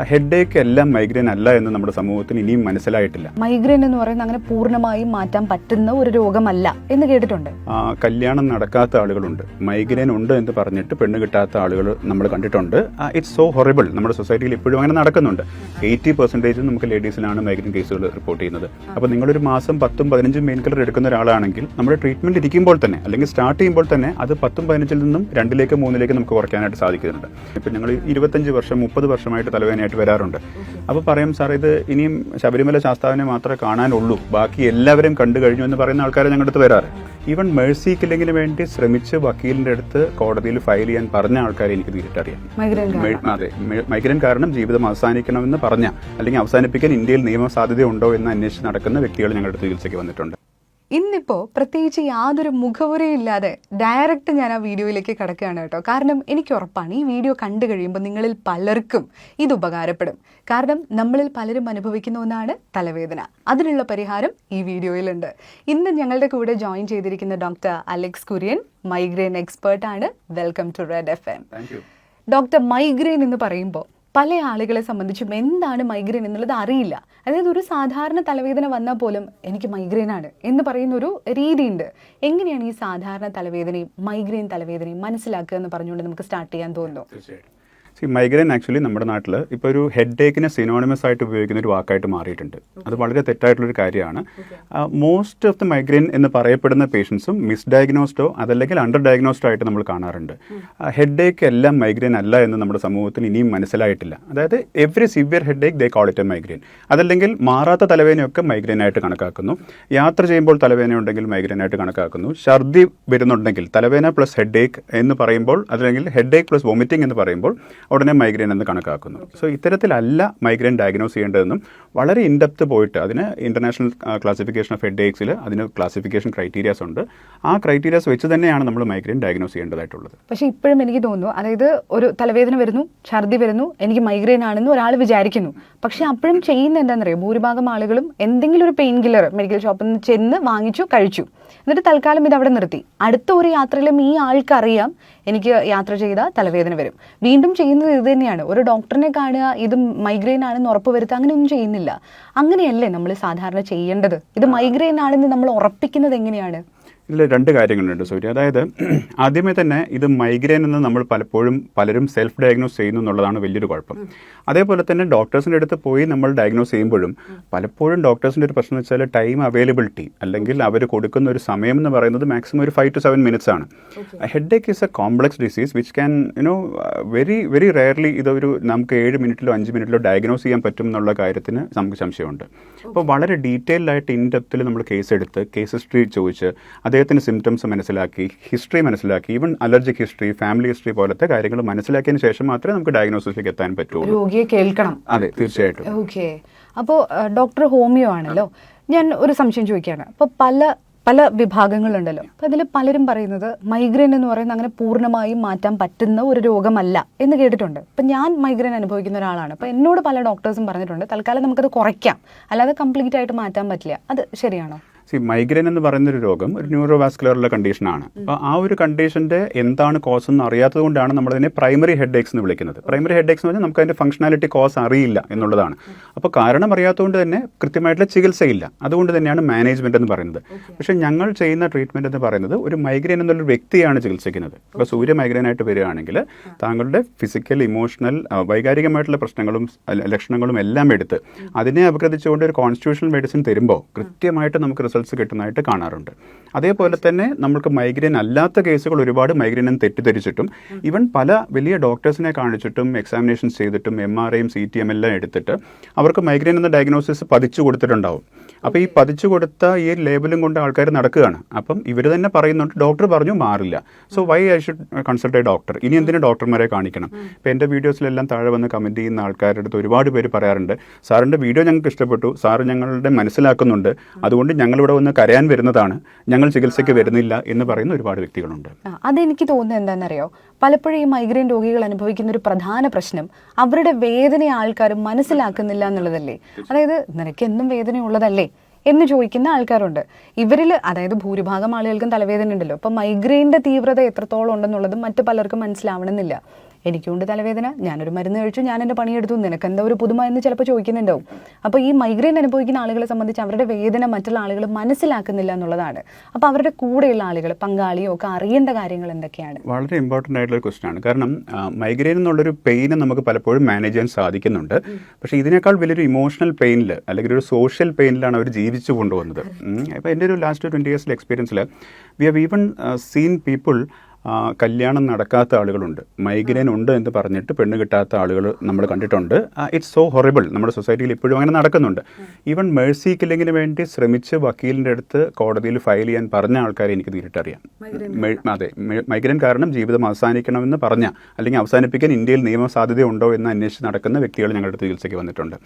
Head ഏക്ക് എല്ലാം migraine അല്ല എന്ന് നമ്മുടെ സമൂഹത്തിന് ഇനിയും മനസ്സിലായിട്ടില്ല. മൈഗ്രെയിൻ എന്ന് പറയുന്നത് അങ്ങനെ പൂർണമായും മാറ്റാൻ പറ്റുന്ന ഒരു രോഗമല്ല എന്ന് കേട്ടിട്ടുണ്ട്. ആ, കല്യാണം നടക്കാത്ത ആളുകളുണ്ട്. മൈഗ്രെയിൻ ഉണ്ട് എന്ന് പറഞ്ഞിട്ട് പെണ്ണ് കിട്ടാത്ത ആളുകൾ നമ്മൾ കണ്ടിട്ടുണ്ട്. ഇറ്റ്സ് സോ ഹൊറിബിൾ നമ്മുടെ സൊസൈറ്റിയിൽ ഇപ്പോഴും അങ്ങനെ നടക്കുന്നുണ്ട്. എയ്റ്റി പെർസെന്റേജ് നമുക്ക് ലേഡീസിലാണ് മൈഗ്രെയിൻ കേസുകൾ റിപ്പോർട്ട് ചെയ്യുന്നത്. അപ്പോൾ നിങ്ങളൊരു മാസം പത്തും പതിനഞ്ചും മെയിൻ കളർ എടുക്കുന്ന ഒരാളാണെങ്കിൽ നമ്മുടെ ട്രീറ്റ്മെന്റ് ഇരിക്കുമ്പോൾ തന്നെ അല്ലെങ്കിൽ സ്റ്റാർട്ട് ചെയ്യുമ്പോൾ തന്നെ അത് പത്തും പതിനഞ്ചിൽ നിന്നും രണ്ടിലേക്ക് മൂന്നിലേക്ക് നമുക്ക് കുറയ്ക്കാനായിട്ട് സാധിക്കുന്നുണ്ട്. ഇപ്പം ഞങ്ങൾ ഇരുപത്തഞ്ച് വർഷം മുപ്പത് വർഷമായിട്ട് തലവേദനയായിട്ട് വരാറുണ്ട്. അപ്പോൾ പറയും സാർ ഇത് ഇനിയും ശബരിമല ശാസ്താവിനെ മാത്രമേ കാണാനുള്ളൂ. ബാക്കി എല്ലാവരും കണ്ടു കഴിഞ്ഞു എന്ന് പറയുന്ന ആൾക്കാരെ ഞങ്ങളുടെ അടുത്ത് വരാറ്. ഈവൻ മേഴ്സി കില്ലിങ്ങിന് വേണ്ടി ശ്രമിച്ച് വക്കീലിന്റെ അടുത്ത് കോടതിയിൽ ഫയൽ ചെയ്യാൻ പറഞ്ഞ ആൾക്കാരെ എനിക്ക് നേരിട്ടറിയാം മൈ- അതെ മൈഗ്രൻ കാരണം ജീവിതം അവസാനിക്കണമെന്ന് പറഞ്ഞ അല്ലെങ്കിൽ അവസാനിപ്പിക്കാൻ ഇന്ത്യയിൽ നിയമ സാധ്യത ഉണ്ടോ എന്ന് അന്വേഷിച്ച് നടക്കുന്ന വ്യക്തികൾ ഞങ്ങളുടെ അടുത്ത് ചികിത്സയ്ക്ക് വന്നിട്ടുണ്ട്. ഇന്നിപ്പോൾ പ്രത്യേകിച്ച് യാതൊരു മുഖവുരയും ഇല്ലാതെ ഡയറക്റ്റ് ഞാൻ ആ വീഡിയോയിലേക്ക് കിടക്കുകയാണ് കേട്ടോ. കാരണം എനിക്ക് ഉറപ്പാണ് ഈ വീഡിയോ കണ്ടു കഴിയുമ്പോൾ നിങ്ങളിൽ പലർക്കും ഇത് ഉപകാരപ്പെടും. കാരണം നമ്മളിൽ പലരും അനുഭവിക്കുന്ന ഒന്നാണ് തലവേദന. അതിനുള്ള പരിഹാരം ഈ വീഡിയോയിലുണ്ട്. ഇന്ന് ഞങ്ങളുടെ കൂടെ ജോയിൻ ചെയ്തിരിക്കുന്ന doctor Alex Kurian migraine എക്സ്പേർട്ടാണ് welcome to Red F M doctor migraine എന്ന് പറയുമ്പോൾ പല ആളുകളെ സംബന്ധിച്ചും എന്താണ് മൈഗ്രെയിൻ എന്നുള്ളത് അറിയില്ല. അതായത് ഒരു സാധാരണ തലവേദന വന്നാൽ പോലും എനിക്ക് മൈഗ്രെയിൻ ആണ് എന്ന് പറയുന്ന ഒരു രീതിയുണ്ട്. എങ്ങനെയാണ് ഈ സാധാരണ തലവേദനയും മൈഗ്രെയിൻ തലവേദനയും മനസ്സിലാക്കുക എന്ന് പറഞ്ഞുകൊണ്ട് നമുക്ക് സ്റ്റാർട്ട് ചെയ്യാൻ തോന്നുന്നു? സി മൈഗ്രെയിൻ ആക്ച്വലി നമ്മുടെ നാട്ടിൽ ഇപ്പോൾ ഒരു ഹെഡ് ഏക്കിനെ സിനോണിമസ് ആയിട്ട് ഉപയോഗിക്കുന്ന ഒരു വാക്കായിട്ട് മാറിയിട്ടുണ്ട്. അത് വളരെ തെറ്റായിട്ടുള്ളൊരു കാര്യമാണ്. മോസ്റ്റ് ഓഫ് ദി മൈഗ്രെയിൻ എന്ന് പറയപ്പെടുന്ന പേഷ്യൻസും മിസ്ഡയഗ്നോസ്ഡോ അതല്ലെങ്കിൽ അണ്ടർ ഡയഗ്നോസ്ഡോ ആയിട്ട് നമ്മൾ കാണാറുണ്ട്. ഹെഡ് ഏക്ക് എല്ലാം മൈഗ്രെയിൻ അല്ല എന്ന് നമ്മുടെ സമൂഹത്തിൽ ഇനിയും മനസ്സിലായിട്ടില്ല. അതായത് every severe headache they call it a migraine അതല്ലെങ്കിൽ മാറാത്ത തലവേദനയൊക്കെ മൈഗ്രെയിൻ ആയിട്ട് കണക്കാക്കുന്നു. യാത്ര ചെയ്യുമ്പോൾ തലവേദന ഉണ്ടെങ്കിൽ മൈഗ്രെയിൻ ആയിട്ട് കണക്കാക്കുന്നു. ഛർദി വരുന്നുണ്ടെങ്കിൽ തലവേദന പ്ലസ് ഹെഡ് ഏക്ക് എന്ന് പറയുമ്പോൾ അതല്ലെങ്കിൽ ഹെഡ് ഏക്ക് പ്ലസ് വോമിറ്റിംഗ് എന്ന് പറയുമ്പോൾ ഉടനെ മൈഗ്രെയിൻ എന്ന് കണക്കാക്കുന്നു. സോ ഇത്തരത്തിലല്ല മൈഗ്രെയിൻ ഡയഗ്നോസ് ചെയ്യേണ്ടതെന്നും വളരെ ഇൻഡെപ്ത് പോയിട്ട് അതിന് ഇന്റർനാഷണൽ ക്ലാസിഫിക്കേഷൻ ഓഫ് ഹെഡ് ഏക്സിൽ അതിന് ക്ലാസിഫിക്കേഷൻ ക്രൈറ്റീരിയാസ് ഉണ്ട്. ആ ക്രൈറ്റീരിയാസ് വെച്ച് തന്നെയാണ് നമ്മൾ മൈഗ്രെയിൻ ഡയഗ്നോസ് ചെയ്യേണ്ടതായിട്ടുള്ളത്. പക്ഷേ ഇപ്പോഴും എനിക്ക് തോന്നുന്നു അതായത് ഒരു തലവേദന വരുന്നു ഛർദി വരുന്നു എനിക്ക് മൈഗ്രെയിൻ ആണെന്ന് ഒരാൾ വിചാരിക്കുന്നു. പക്ഷേ അപ്പോഴും ചെയ്യുന്ന എന്താണെന്നറിയോ? ഭൂരിഭാഗം ആളുകളും എന്തെങ്കിലും ഒരു പെയിൻ കില്ലർ മെഡിക്കൽ ഷോപ്പിൽ നിന്ന് ചെന്ന് വാങ്ങിച്ചു കഴിച്ചു. എന്നിട്ട് തൽക്കാലം ഇത് അവിടെ നിർത്തി. അടുത്ത ഒരു യാത്രയിലും ഈ ആൾക്കറിയാം എനിക്ക് യാത്ര ചെയ്താൽ തലവേദന വരും. വീണ്ടും ചെയ്യുന്നത് ഇത് തന്നെയാണ്. ഒരു ഡോക്ടറിനെ കാണുക ഇത് മൈഗ്രെയിൻ ആണെന്ന് ഉറപ്പ് വരുത്തുക അങ്ങനെയൊന്നും ചെയ്യുന്നില്ല. അങ്ങനെയല്ലേ നമ്മൾ സാധാരണ ചെയ്യേണ്ടത്? ഇത് മൈഗ്രെയിൻ ആണെന്ന് നമ്മൾ ഉറപ്പിക്കുന്നത് എങ്ങനെയാണ്? ഇതിൽ രണ്ട് കാര്യങ്ങളുണ്ട് സൂര്യ. അതായത് ആദ്യമേ തന്നെ ഇത് മൈഗ്രെയിൻ എന്ന് നമ്മൾ പലപ്പോഴും പലരും സെൽഫ് ഡയഗ്നോസ് ചെയ്യുന്നു എന്നുള്ളതാണ് വലിയൊരു കുഴപ്പം. അതേപോലെ തന്നെ ഡോക്ടേഴ്സിന്റെ അടുത്ത് പോയി നമ്മൾ ഡയഗ്നോസ് ചെയ്യുമ്പോഴും പലപ്പോഴും ഡോക്ടേഴ്സിന്റെ ഒരു പ്രശ്നം എന്ന് വെച്ചാൽ ടൈം അവൈലബിലിറ്റി അല്ലെങ്കിൽ അവർ കൊടുക്കുന്ന ഒരു സമയം എന്ന് പറയുന്നത് മാക്സിമം ഒരു ഫൈവ് ടു സെവൻ മിനിറ്റ്സ് ആണ്. Headache is a complex disease which can you know very very rarely ഇതൊരു നമുക്ക് ഏഴ് മിനിറ്റിലോ അഞ്ച് മിനിറ്റിലോ ഡയഗ്നോസ് ചെയ്യാൻ പറ്റും എന്നുള്ള കാര്യത്തിന് നമുക്ക് സംശയമുണ്ട്. അപ്പോൾ വളരെ ഡീറ്റെയിൽഡ് ആയിട്ട് ഇൻ ഡെപ്തിൽ നമ്മൾ കേസ് എടുത്ത് കേസ് ഹിസ്റ്ററി ചോദിച്ച് അദ്ദേഹത്തിന്റെ സിംറ്റംസ് മനസ്സിലാക്കി ഹിസ്റ്ററി മനസ്സിലാക്കി even allergic history family history പോലത്തെ കാര്യങ്ങൾ മനസ്സിലാക്കിയതിന് ശേഷം മാത്രമേ നമുക്ക് ഡയഗ്നോസിസിലേക്ക് എത്താൻ പറ്റുള്ളൂ. രോഗിയെ കേൾക്കണം. അതെ തീർച്ചയായിട്ടും. ഓക്കെ അപ്പോൾ ഡോക്ടർ ഹോമിയോ ആണല്ലോ? ഞാൻ ഒരു സംശയം ചോദിക്കുകയാണ് അപ്പോൾ പല പല വിഭാഗങ്ങളുണ്ടല്ലോ. അപ്പൊ അതിൽ പലരും പറയുന്നത് മൈഗ്രെയിൻ എന്ന് പറയുന്നത് അങ്ങനെ പൂർണമായും മാറ്റാൻ പറ്റുന്ന ഒരു രോഗമല്ല എന്ന് കേട്ടിട്ടുണ്ട്. അപ്പം ഞാൻ മൈഗ്രെയിൻ അനുഭവിക്കുന്ന ഒരാളാണ്. അപ്പൊ എന്നോട് പല ഡോക്ടേഴ്സും പറഞ്ഞിട്ടുണ്ട് തൽക്കാലം നമുക്കത് കുറയ്ക്കാം. അല്ലാതെ കംപ്ലീറ്റ് ആയിട്ട് മാറ്റാൻ പറ്റില്ല. അത് ശരിയാണോ? സി മൈഗ്രെയിൻ എന്ന് പറയുന്ന ഒരു രോഗം ഒരു ന്യൂറോ വാസ്കുലറുള്ള കണ്ടീഷനാണ് അപ്പോൾ ആ ഒരു കണ്ടീഷന്റെ എന്താണ് കോസ് എന്ന് അറിയാത്തത് കൊണ്ടാണ് നമ്മളതിനെ പ്രൈമറി ഹെഡ് എക്സ് എന്ന് വിളിക്കുന്നത്. പ്രൈമറി ഹെഡ് എക്സ് എന്ന് പറഞ്ഞാൽ നമുക്ക് അതിന്റെ ഫംഗ്ഷനാലിറ്റി കോസ് അറിയില്ല എന്നുള്ളതാണ്. അപ്പോൾ കാരണം അറിയാത്തതുകൊണ്ട് തന്നെ കൃത്യമായിട്ടുള്ള ചികിത്സയില്ല. അതുകൊണ്ട് തന്നെയാണ് മാനേജ്മെന്റ് എന്ന് പറയുന്നത്. പക്ഷേ ഞങ്ങൾ ചെയ്യുന്ന ട്രീറ്റ്മെന്റ് എന്ന് പറയുന്നത് ഒരു മൈഗ്രെയിൻ എന്നുള്ള വ്യക്തിയാണ് ചികിത്സിക്കുന്നത്. ഇപ്പോൾ സൂര്യ മൈഗ്രെയിൻ ആയിട്ട് വരികയാണെങ്കിൽ താങ്കളുടെ ഫിസിക്കൽ ഇമോഷണൽ വൈകാരികമായിട്ടുള്ള പ്രശ്നങ്ങളും ലക്ഷണങ്ങളും എല്ലാം എടുത്ത് അതിനെ അപഗ്രഥിച്ചുകൊണ്ട് ഒരു കോൺസ്റ്റിറ്റ്യൂഷണൽ മെഡിസിൻ തരുമ്പോൾ കൃത്യമായിട്ട് നമുക്ക് റിസൾട്ട്സ് കിട്ടുന്നതായിട്ട് കാണാറുണ്ട്. അതേപോലെ തന്നെ നമുക്ക് മൈഗ്രെയിൻ അല്ലാത്ത കേസുകൾ ഒരുപാട് മൈഗ്രെയിനും തെറ്റിദ്ധരിച്ചിട്ടും ഈവൻ പല വലിയ ഡോക്ടേഴ്സിനെ കാണിച്ചിട്ടും എക്സാമിനേഷൻസ് ചെയ്തിട്ടും എം ആർ ഐയും സി ടി എം എല്ലാം എടുത്തിട്ട് അവർക്ക് മൈഗ്രെയിൻ എന്ന ഡയഗ്നോസിസ് പതിച്ചു കൊടുത്തിട്ടുണ്ടാവും. അപ്പോൾ ഈ പതിച്ചു കൊടുത്ത ഈ ലേബലും കൊണ്ട് ആൾക്കാർ നടക്കുകയാണ്. അപ്പം ഇവർ തന്നെ പറയുന്നുണ്ട് ഡോക്ടർ പറഞ്ഞു മാറില്ല. So why I should consult a doctor ഇനി എന്തിനു ഡോക്ടർമാരെ കാണിക്കണം? ഇപ്പം എന്റെ വീഡിയോസിലെല്ലാം താഴെ വന്ന് കമന്റ് ചെയ്യുന്ന ആൾക്കാരുടെ അടുത്ത് ഒരുപാട് പേര് പറയാറുണ്ട് സാറിന്റെ വീഡിയോ ഞങ്ങൾക്ക് ഇഷ്ടപ്പെട്ടു. സാറ് ഞങ്ങളുടെ മനസ്സിലാക്കുന്നുണ്ട്. അതുകൊണ്ട് ഞങ്ങളിവിടെ വന്ന് കരയാൻ വരുന്നതാണ്. ഞങ്ങൾ ചികിത്സയ്ക്ക് വരുന്നില്ല എന്ന് പറയുന്ന ഒരുപാട് വ്യക്തികളുണ്ട്. അതെനിക്ക് തോന്നുന്നത് എന്താണെന്നറിയോ? പലപ്പോഴും ഈ മൈഗ്രെയിൻ രോഗികൾ അനുഭവിക്കുന്ന ഒരു പ്രധാന പ്രശ്നം അവരുടെ വേദന ആൾക്കാർ മനസ്സിലാക്കുന്നില്ല എന്നുള്ളതല്ലേ? അതായത് നിനക്ക് എന്നും വേദനയുള്ളതല്ലേ? എന്ന് ചോദിക്കുന്ന ആൾക്കാരുണ്ട്. ഇവരിൽ അതായത് ഭൂരിഭാഗം ആളുകൾക്കും തലവേദന ഉണ്ടല്ലോ അപ്പം മൈഗ്രെയിന്റെ തീവ്രത എത്രത്തോളം ഉണ്ടെന്നുള്ളത് മറ്റു പലർക്കും മനസ്സിലാവണമെന്നില്ല. എനിക്കുണ്ട് തലവേദന ഞാനൊരു മരുന്ന് കഴിച്ചു ഞാൻ എന്റെ പണിയെടുത്തു നിനക്ക് എന്താ ഒരു പുതുമ എന്ന് ചിലപ്പോൾ ചോദിക്കുന്നുണ്ടാവും. അപ്പോൾ ഈ മൈഗ്രെയിൻ അനുഭവിക്കുന്ന ആളുകളെ സംബന്ധിച്ച് അവരുടെ വേദന മറ്റുള്ള ആളുകൾ മനസ്സിലാക്കുന്നില്ല എന്നുള്ളതാണ്. അപ്പോൾ അവരുടെ കൂടെയുള്ള ആളുകൾ പങ്കാളിയോ ഒക്കെ അറിയേണ്ട കാര്യങ്ങൾ എന്തൊക്കെയാണ്? വളരെ ഇമ്പോർട്ടന്റ് ആയിട്ടുള്ള ഒരു ക്വസ്റ്റൻ ആണ്. കാരണം മൈഗ്രെയിൻ എന്നുള്ളൊരു പെയിന് നമുക്ക് പലപ്പോഴും മാനേജ് ചെയ്യാൻ സാധിക്കുന്നുണ്ട്. പക്ഷേ ഇതിനേക്കാൾ വലിയൊരു ഇമോഷണൽ പെയിനിൽ അല്ലെങ്കിൽ ഒരു സോഷ്യൽ പെയിനിലാണ് അവർ ജീവിച്ചു കൊണ്ടുവന്നത്. അപ്പോൾ എന്റെ ഒരു ലാസ്റ്റ് ട്വന്റി ഇയേഴ്സിലെ എക്സ്പീരിയൻസിൽ we have even seen people കല്യാണം നടക്കാത്ത ആളുകളുണ്ട്. മൈഗ്രെയിൻ ഉണ്ട് എന്ന് പറഞ്ഞിട്ട് പെണ്ണ് കിട്ടാത്ത ആളുകൾ നമ്മൾ കണ്ടിട്ടുണ്ട്. ഇറ്റ്സ് സോ ഹൊറിബിൾ നമ്മുടെ സൊസൈറ്റിയിൽ ഇപ്പോഴും അങ്ങനെ നടക്കുന്നുണ്ട്. ഈവൻ മേഴ്സി കില്ലിങ്ങിന് വേണ്ടി ശ്രമിച്ച് വക്കീലിന്റെ അടുത്ത് കോടതിയിൽ ഫയൽ ചെയ്യാൻ പറഞ്ഞ ആൾക്കാരെ എനിക്ക് നേരിട്ടറിയാം അതെ മൈഗ്രെയിൻ കാരണം ജീവിതം അവസാനിക്കണമെന്ന് പറഞ്ഞ അല്ലെങ്കിൽ അവസാനിപ്പിക്കാൻ ഇന്ത്യയിൽ നിയമസാധ്യത ഉണ്ടോ എന്ന് അന്വേഷിച്ച് നടക്കുന്ന വ്യക്തികൾ ഞങ്ങളുടെ ചികിത്സയ്ക്ക് വന്നിട്ടുണ്ട്.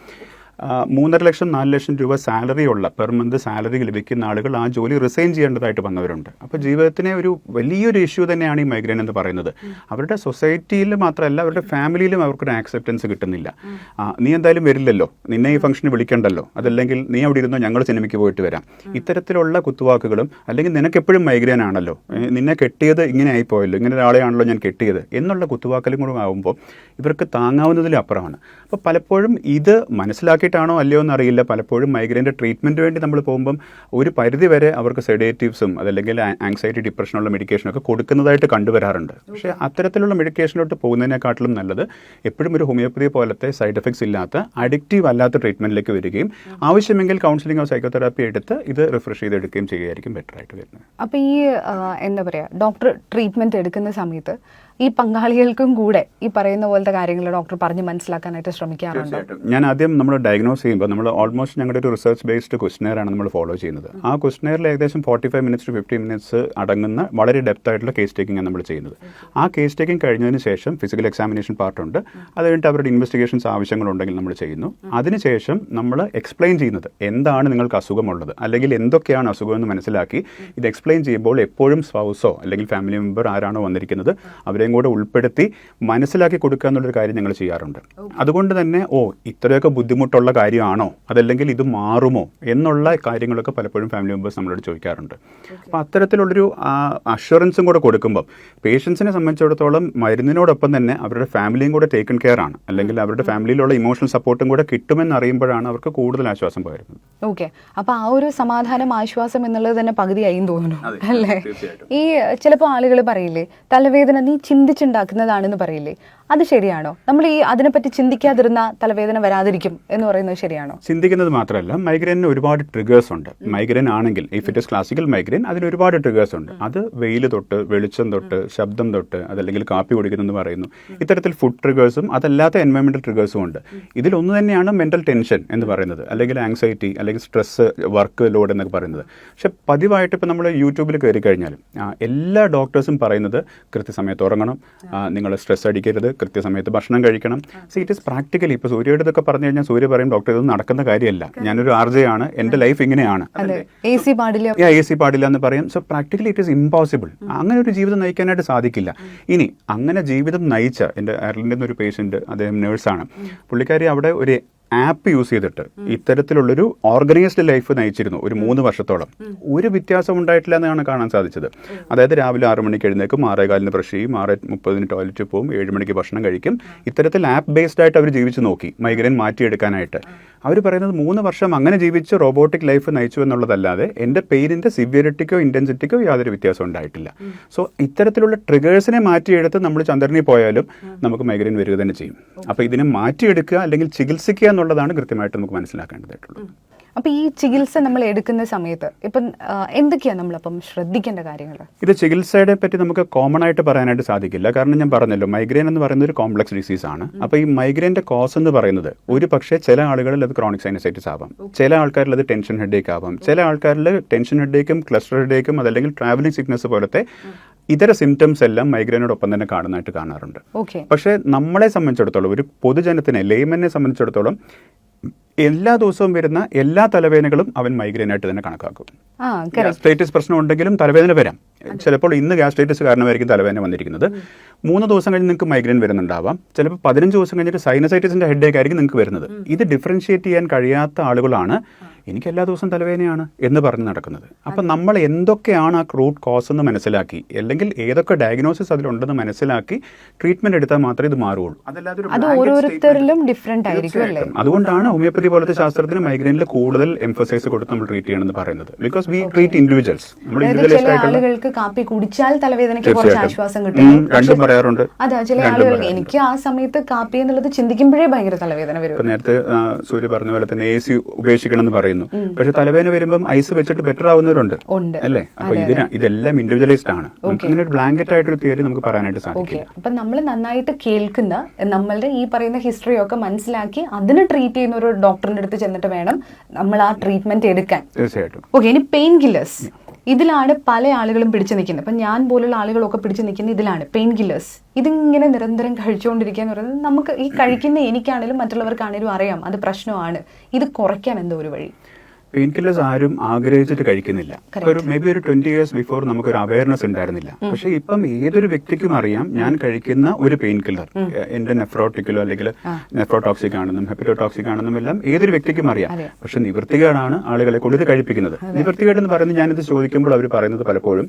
മൂന്നര ലക്ഷം നാല് ലക്ഷം രൂപ സാലറി ഉള്ള പെർ മന്ത് സാലറി ലഭിക്കുന്ന ആളുകൾ ആ ജോലി റിസൈൻ ചെയ്യേണ്ടതായിട്ട് വന്നവരുണ്ട്. അപ്പോൾ ജീവിതത്തിനെ ഒരു വലിയൊരു ഇഷ്യൂ തന്നെയാണ് ഈ മൈഗ്രെയിൻ എന്ന് പറയുന്നത്. അവരുടെ സൊസൈറ്റിയിൽ മാത്രമല്ല അവരുടെ ഫാമിലിയിലും അവർക്കൊരു ആക്സെപ്റ്റൻസ് കിട്ടുന്നില്ല. നീ എന്തായാലും വരില്ലല്ലോ. നിന്നെ ഈ ഫംഗ്ഷന് വിളിക്കണ്ടല്ലോ. അതല്ലെങ്കിൽ നീ അവിടെ ഇരുന്നോ ഞങ്ങൾ സിനിമയ്ക്ക് പോയിട്ട് വരാം. ഇത്തരത്തിലുള്ള കുത്തുവാക്കുകളും അല്ലെങ്കിൽ നിനക്ക് എപ്പോഴും മൈഗ്രെയിൻ ആണല്ലോ. നിന്നെ കെട്ടിയത് ഇങ്ങനെ ആയിപ്പോയല്ലോ. ഇങ്ങനെ ഒരാളെയാണല്ലോ ഞാൻ കെട്ടിയത് എന്നുള്ള കുത്തുവാക്കലും കൂടെ ആകുമ്പോൾ ഇവർക്ക് താങ്ങാവുന്നതിലും അപ്പുറമാണ്. അപ്പോൾ പലപ്പോഴും ഇത് മനസ്സിലാക്കിയിട്ടാണോ അല്ലയോ എന്ന് അറിയില്ല പലപ്പോഴും മൈഗ്രൈന്റെ ട്രീറ്റ്മെന്റ് വേണ്ടി നമ്മൾ പോകുമ്പം ഒരു പരിധി വരെ അവർക്ക് സെഡേറ്റീവ്സും അതല്ലെങ്കിൽ ആങ്സൈറ്റി ഡിപ്രഷനുള്ള മെഡിക്കേഷനൊക്കെ കൊടുക്കുന്നതായിട്ട് കണ്ടുവരാറുണ്ട്. പക്ഷേ അത്തരത്തിലുള്ള മെഡിക്കേഷനിലോട്ട് പോകുന്നതിനെക്കാട്ടിലും നല്ലത് എപ്പോഴും ഒരു ഹോമിയോപ്പതി പോലത്തെ സൈഡ് എഫക്ട്സ് ഇല്ലാത്ത അഡിക്റ്റീവ് അല്ലാത്ത ട്രീറ്റ്മെന്റിലേക്ക് വരികയും ആവശ്യമെങ്കിൽ കൗൺസിലിംഗോ സൈക്കോതെറാപ്പി എടുത്ത് ഇത് റിഫ്രഷ് ചെയ്തെടുക്കുകയും ചെയ്യുകയായിരിക്കും ബെറ്റർ ആയിട്ട് വരുന്നത്. അപ്പോൾ ഈ എന്താ പറയുക ഡോക്ടർ ട്രീറ്റ്മെന്റ് എടുക്കുന്ന സമയത്ത് ഈ പങ്കാളികൾക്കും കൂടെ ഈ പറയുന്ന പോലത്തെ കാര്യങ്ങൾ ഡോക്ടർ പറഞ്ഞ് മനസ്സിലാക്കാനായിട്ട് ശ്രമിക്കാറുണ്ട്? ഞാൻ ആദ്യം നമ്മൾ ഡയഗ്നോസ് ചെയ്യുമ്പോൾ നമ്മൾ ഓൾമോസ്റ്റ് ഞങ്ങളുടെ ഒരു റിസർച്ച് ബേസ്ഡ് ക്വസ്റ്റനെയർ ആണ് നമ്മൾ ഫോളോ ചെയ്യുന്നത്. ആ ക്വസ്റ്റനെയറിൽ ഏകദേശം forty five minutes to fifty minutes അടങ്ങുന്ന വളരെ ഡെപ്ത് ആയിട്ടുള്ള കേസ് ടേക്കിംഗ് ആണ് നമ്മൾ ചെയ്യുന്നത്. ആ കേസ് ടേക്കിംഗ് കഴിഞ്ഞതിന് ശേഷം ഫിസിക്കൽ എക്സാമിനേഷൻ പാർട്ടുണ്ട് അത് കഴിഞ്ഞിട്ട് അവരുടെ ഇൻവെസ്റ്റിഗേഷൻസ് ആവശ്യങ്ങളുണ്ടെങ്കിൽ നമ്മൾ ചെയ്യുന്നു. അതിനുശേഷം നമ്മൾ എക്സ്പ്ലെയിൻ ചെയ്യുന്നത് എന്താണ് നിങ്ങൾക്ക് അസുഖമുള്ളത് അല്ലെങ്കിൽ എന്തൊക്കെയാണ് അസുഖം എന്ന് മനസ്സിലാക്കി ഇത് എക്സ്പ്ലെയിൻ ചെയ്യുമ്പോൾ എപ്പോഴും സ്പൗസോ അല്ലെങ്കിൽ ഫാമിലി മെമ്പർ ആരാണോ വന്നിരിക്കുന്നത് അവരെയും കൂടെ ഉൾപ്പെടുത്തി മനസ്സിലാക്കി കൊടുക്കുക എന്നുള്ളൊരു കാര്യം ഞങ്ങൾ ചെയ്യാറുണ്ട്. അതുകൊണ്ട് തന്നെ ഓ ഇത്രയൊക്കെ ബുദ്ധിമുട്ടുള്ള കാര്യമാണോ? അതല്ലെങ്കിൽ ഇത് മാറുമോ? എന്നുള്ള കാര്യങ്ങളൊക്കെ പലപ്പോഴും ഫാമിലി മെമ്പേഴ്സ് നമ്മളോട് ചോദിക്കാറുണ്ട്. അപ്പോൾ അത്തരത്തിലുള്ളൊരു അഷുറൻസും കൂടെ കൊടുക്കുമ്പം പേഷ്യൻസിനെ സംബന്ധിച്ചിടത്തോളം മരുന്നിനോടൊപ്പം തന്നെ അവരുടെ ഫാമിലിയും കൂടെ ടേക്കൺ കെയർ ആണ്. അല്ലെങ്കിൽ അവരുടെ ഫാമിലിയിലുള്ള ഇമോഷണൽ സപ്പോർട്ടും കൂടെ കിട്ടുമെന്ന് അറിയുമ്പോഴാണ് അവർക്ക് കൂടുതൽ ആശ്വാസം പകരുന്നത്. ഓക്കെ. അപ്പൊ ആ ഒരു സമാധാനം ആശ്വാസം എന്നുള്ളത് തന്നെ പകുതിയായി തോന്നുന്നു. അല്ലേ? ഈ ചിലപ്പോൾ ആളുകൾ പറയില്ലേ തലവേദന നീ ചിന്തിച്ചുണ്ടാക്കുന്നതാണെന്ന് പറയില്ലേ? അത് ശരിയാണോ? നമ്മൾ ഈ അതിനെപ്പറ്റി ചിന്തിക്കാതിരുന്ന തലവേദന വരാതിരിക്കും എന്ന് പറയുന്നത് ശരിയാണോ? ചിന്തിക്കുന്നത് മാത്രമല്ല മൈഗ്രെയിനിന് ഒരുപാട് ട്രിഗേഴ്സ് ഉണ്ട്. മൈഗ്രെയിൻ ആണെങ്കിൽ if it is classical migraine അതിന് ഒരുപാട് ട്രിഗേഴ്സ് ഉണ്ട്. അത് വെയിൽ തൊട്ട് വെളിച്ചം തൊട്ട് ശബ്ദം തൊട്ട് അതല്ലെങ്കിൽ കാപ്പി കുടിക്കുന്നെന്ന് പറയുന്നു. ഇത്തരത്തിൽ ഫുഡ് ട്രിഗേഴ്സും അതല്ലാത്ത എൻവയോൺമെന്റൽ ട്രിഗേഴ്സും ഉണ്ട്. ഇതിലൊന്ന് തന്നെയാണ് മെന്റൽ ടെൻഷൻ എന്ന് പറയുന്നത് അല്ലെങ്കിൽ ആങ്സൈറ്റി അല്ലെങ്കിൽ സ്ട്രെസ് വർക്ക് ലോഡ് എന്നൊക്കെ പറയുന്നത്. പക്ഷെ പതിവായിട്ട് ഇപ്പോൾ നമ്മൾ യൂട്യൂബിൽ കയറി കഴിഞ്ഞാൽ എല്ലാ ഡോക്ടേഴ്സും പറയുന്നത് കൃത്യസമയത്ത് ഉറങ്ങണം നിങ്ങൾ സ്ട്രെസ് അടിക്കരുത്. കൃത്യസമയത്ത് ഭക്ഷണം കഴിക്കണം. സി ഇറ്റ് ഇസ് പ്രാക്ടിക്കലി ഇപ്പോൾ സൂര്യയുടെ ഇതൊക്കെ പറഞ്ഞു കഴിഞ്ഞാൽ സൂര്യ പറയും ഡോക്ടർ ഇതൊന്നും നടക്കുന്ന കാര്യമല്ല. ഞാനൊരു ആണ് എന്റെ ലൈഫ് ഇങ്ങനെയാണ്. എ സി പാടില്ല. എന്ന് പറയും. So practically it is impossible അങ്ങനെ ഒരു ജീവിതം നയിക്കാനായിട്ട് സാധിക്കില്ല. ഇനി അങ്ങനെ ജീവിതം നയിച്ച എന്റെ അയർലൻഡിൽ നിന്ന് ഒരു പേഷ്യന്റ് അദ്ദേഹം നേഴ്സാണ് പുള്ളിക്കാരി അവിടെ ഒരു ആപ്പ് യൂസ് ചെയ്തിട്ട് ഇത്തരത്തിലുള്ളൊരു ഓർഗനൈസ്ഡ് ലൈഫ് നയിച്ചിരുന്നു ഒരു മൂന്ന് വർഷത്തോളം. ഒരു വ്യത്യാസം ഉണ്ടായിട്ടില്ല എന്നാണ് കാണാൻ സാധിച്ചത്. അതായത് രാവിലെ ആറ് മണിക്ക് എഴുന്നേക്കും ആറേകാലിന് ബ്രഷ് ചെയ്യും ആറ് മുപ്പതിന് ടോയ്ലറ്റിൽ പോകും ഏഴ് മണിക്ക് ഭക്ഷണം കഴിക്കും. ഇത്തരത്തിൽ ആപ്പ് ബേസ്ഡ് ആയിട്ട് അവർ ജീവിച്ചു നോക്കി മൈഗ്രൈൻ മാറ്റിയെടുക്കാനായിട്ട്. അവർ പറയുന്നത് മൂന്ന് വർഷം അങ്ങനെ ജീവിച്ച് റോബോട്ടിക് ലൈഫ് നയിച്ചു എന്നുള്ളതല്ലാതെ എന്റെ പെയിനിന്റെ സിവിയറിറ്റിക്കോ ഇന്റൻസിറ്റിക്കോ യാതൊരു വ്യത്യാസം ഉണ്ടായിട്ടില്ല. സോ ഇത്തരത്തിലുള്ള ട്രിഗേഴ്സിനെ മാറ്റിയെടുത്ത് നമ്മൾ ചന്ദ്രനിൽ പോയാലും നമുക്ക് മൈഗ്രൈൻ വരിക തന്നെ ചെയ്യും. അപ്പോൾ ഇതിനെ മാറ്റിയെടുക്കുക അല്ലെങ്കിൽ ചികിത്സിക്കുക എന്നുള്ളതാണ് കൃത്യമായിട്ട് നമുക്ക് മനസ്സിലാക്കേണ്ടതായിട്ടുള്ളത്. അപ്പോൾ ഈ ചികിത്സ നമ്മൾ എടുക്കുന്ന സമയത്ത് ഇപ്പം എന്തൊക്കെയാണ് നമ്മളപ്പം ശ്രദ്ധിക്കേണ്ട കാര്യങ്ങൾ? ഇത് ചികിത്സയുടെ പറ്റി നമുക്ക് കോമൺ ആയിട്ട് പറയാനായിട്ട് സാധിക്കില്ല. കാരണം ഞാൻ പറഞ്ഞല്ലോ മൈഗ്രെയിൻ എന്ന് പറയുന്ന ഒരു കോംപ്ലക്സ് ഡിസീസ് ആണ്. അപ്പോൾ ഈ മൈഗ്രെയിന്റെ കോസ് എന്ന് പറയുന്നത് ഒരു പക്ഷേ ചില ആളുകളിൽ അത് ക്രോണിക് സൈനസൈറ്റിസ് ആവാം. ചില ആൾക്കാരിൽ അത് ടെൻഷൻ ഹെഡേക്ക് ആവാം. ചില ആൾക്കാരിൽ ടെൻഷൻ ഹെഡേക്കും ക്ലസ്റ്റർ ഹെഡേക്കും അതല്ലെങ്കിൽ ട്രാവലിംഗ് സിക്നസ് പോലത്തെ ഇതര സിംറ്റംസ് എല്ലാം മൈഗ്രെയിനോടൊപ്പം തന്നെ കാണുന്നതായിട്ട് കാണാറുണ്ട്. പക്ഷെ നമ്മളെ സംബന്ധിച്ചിടത്തോളം ഒരു പൊതുജനത്തിനെ ലേമനെ സംബന്ധിച്ചിടത്തോളം എല്ലാ ദിവസവും വരുന്ന എല്ലാ തലവേദനകളും അവൻ മൈഗ്രൈനായിട്ട് തന്നെ കണക്കാക്കും. ഗ്യാസ്ട്രൈറ്റിസ് പ്രശ്നം ഉണ്ടെങ്കിലും തലവേദന വരാം. ചിലപ്പോൾ ഇന്ന് ഗ്യാസ്ട്രൈറ്റിസ് കാരണമായിരിക്കും തലവേദന വന്നിരിക്കുന്നത്. മൂന്ന് ദിവസം കഴിഞ്ഞ് നിങ്ങൾക്ക് മൈഗ്രെയിൻ വരുന്നുണ്ടാവാം. ചിലപ്പോൾ പതിനഞ്ച് ദിവസം കഴിഞ്ഞിട്ട് സൈനസൈറ്റിസിന്റെ ഹെഡേക്ക് ആയിരിക്കും നിങ്ങൾക്ക് വരുന്നത്. ഇത് ഡിഫറൻഷിയേറ്റ് ചെയ്യാൻ കഴിയാത്ത ആളുകളാണ് എനിക്ക് എല്ലാ ദിവസവും തലവേദനയാണ് എന്ന് പറഞ്ഞ് നടക്കുന്നത്. അപ്പം നമ്മൾ എന്തൊക്കെയാണ് ആ റൂട്ട് കോസ് എന്ന് മനസ്സിലാക്കി അല്ലെങ്കിൽ ഏതൊക്കെ ഡയഗ്നോസിസ് അതിലുണ്ടെന്ന് മനസ്സിലാക്കി ട്രീറ്റ്മെന്റ് എടുത്താൽ മാത്രമേ ഇത് മാറുകയുള്ളൂ. അതല്ലാതെ ഡിഫറെന്റ് ആയിരിക്കും അല്ലേ? അതുകൊണ്ടാണ് ഹോമിയോപ്പതി പോലത്തെ ശാസ്ത്രത്തിന് മൈഗ്രെയിനിൽ കൂടുതൽ എംഫസൈസ് കൊടുത്ത് നമ്മൾ ട്രീറ്റ് ചെയ്യണമെന്ന് പറയുന്നത്. ബിക്കോസ് വി ട്രീറ്റ് ഇൻഡിവിജ്വൽസ് നമ്മൾ ഇൻഡിവിജ്വലിസ്റ്റ് ആളുകൾക്ക് കാപ്പി കുടിച്ചാൽ തലവേദനയ്ക്ക് കുറച്ച് ആശ്വാസം കിട്ടും. രണ്ടും പറയാറുണ്ട്. അതെ ചില ആളുകൾ എനിക്ക് ആ സമയത്ത് കാപ്പി എന്നുള്ളത് ചിന്തിക്കുമ്പോഴേ ഭയങ്കര തലവേദന വരും. നേരത്തെ സൂര്യ പറഞ്ഞ പോലെ തന്നെ എ സി ഉപേക്ഷിക്കണം എന്ന് പറയുന്നു പക്ഷെ തലവേദന വരുമ്പം ഐസ് വെച്ചിട്ട് ബെറ്റർ ആവുന്നവരുണ്ട്. അല്ലേ? അപ്പൊ ഇതിന് ഇതെല്ലാം ഇൻഡിവിജ്വലൈസ്ഡ് ആണ്. നമുക്ക് ഇങ്ങനെ ഒരു ബ്ലാങ്കറ്റ് ആയിട്ടൊരു തിയറി നമുക്ക് പറയാനായിട്ട് സാധിക്കില്ല. അപ്പൊ നമ്മൾ നന്നായിട്ട് കേൾക്കുന്ന നമ്മളുടെ ഈ പറയുന്ന ഹിസ്റ്ററി ഒക്കെ മനസ്സിലാക്കി അതിന് ട്രീറ്റ് ചെയ്യുന്ന ഒരു ഡോക്ടറിന്റെ അടുത്ത് ചെന്നിട്ട് വേണം നമ്മൾ ആ ട്രീറ്റ്മെന്റ് എടുക്കാൻ. തീർച്ചയായിട്ടും. ഓക്കെ ഇനി പെയിൻ കില്ലേഴ്സ് ഇതിലാണ് പല ആളുകളും പിടിച്ചു നിൽക്കുന്നത്. അപ്പം ഞാൻ പോലുള്ള ആളുകളൊക്കെ പിടിച്ചു നിൽക്കുന്നത് ഇതിലാണ്. പെയിൻ കില്ലേഴ്സ് ഇതിങ്ങനെ നിരന്തരം കഴിച്ചുകൊണ്ടിരിക്കുക എന്ന് പറയുന്നത് നമുക്ക് ഈ കഴിക്കുന്ന എനിക്കാണേലും മറ്റുള്ളവർക്കാണേലും അറിയാം. അത് പ്രശ്നമാണ്. ഇത് കുറയ്ക്കാൻ എന്തോ ഒരു വഴി. പെയിൻ കില്ലേഴ്സ് ആരും ആഗ്രഹിച്ചിട്ട് കഴിക്കുന്നില്ല. ഒരു മേ ബി ഒരു ട്വന്റി ഇയേഴ്സ് ബിഫോർ നമുക്ക് ഒരു അവയർനെസ് ഉണ്ടായിരുന്നില്ല പക്ഷെ ഇപ്പം ഏതൊരു വ്യക്തിക്കും അറിയാം ഞാൻ കഴിക്കുന്ന ഒരു പെയിൻ കില്ലർ എന്റെ നെഫ്രോട്ടിക്കലോ അല്ലെങ്കിൽ നെഫ്രോടോക്സിക് ആണെന്നും ഹെപ്പറ്റോടോക്സിക് ആണെന്നും എല്ലാം ഏതൊരു വ്യക്തിക്കും അറിയാം. പക്ഷെ നിവൃത്തികേടാണ് ആളുകളെ കൊണ്ട് ഇത് കഴിപ്പിക്കുന്നത്. നിവൃത്തികേട് എന്ന് പറയുന്നത് ഞാനിത് ചോദിക്കുമ്പോൾ അവർ പറയുന്നത് പലപ്പോഴും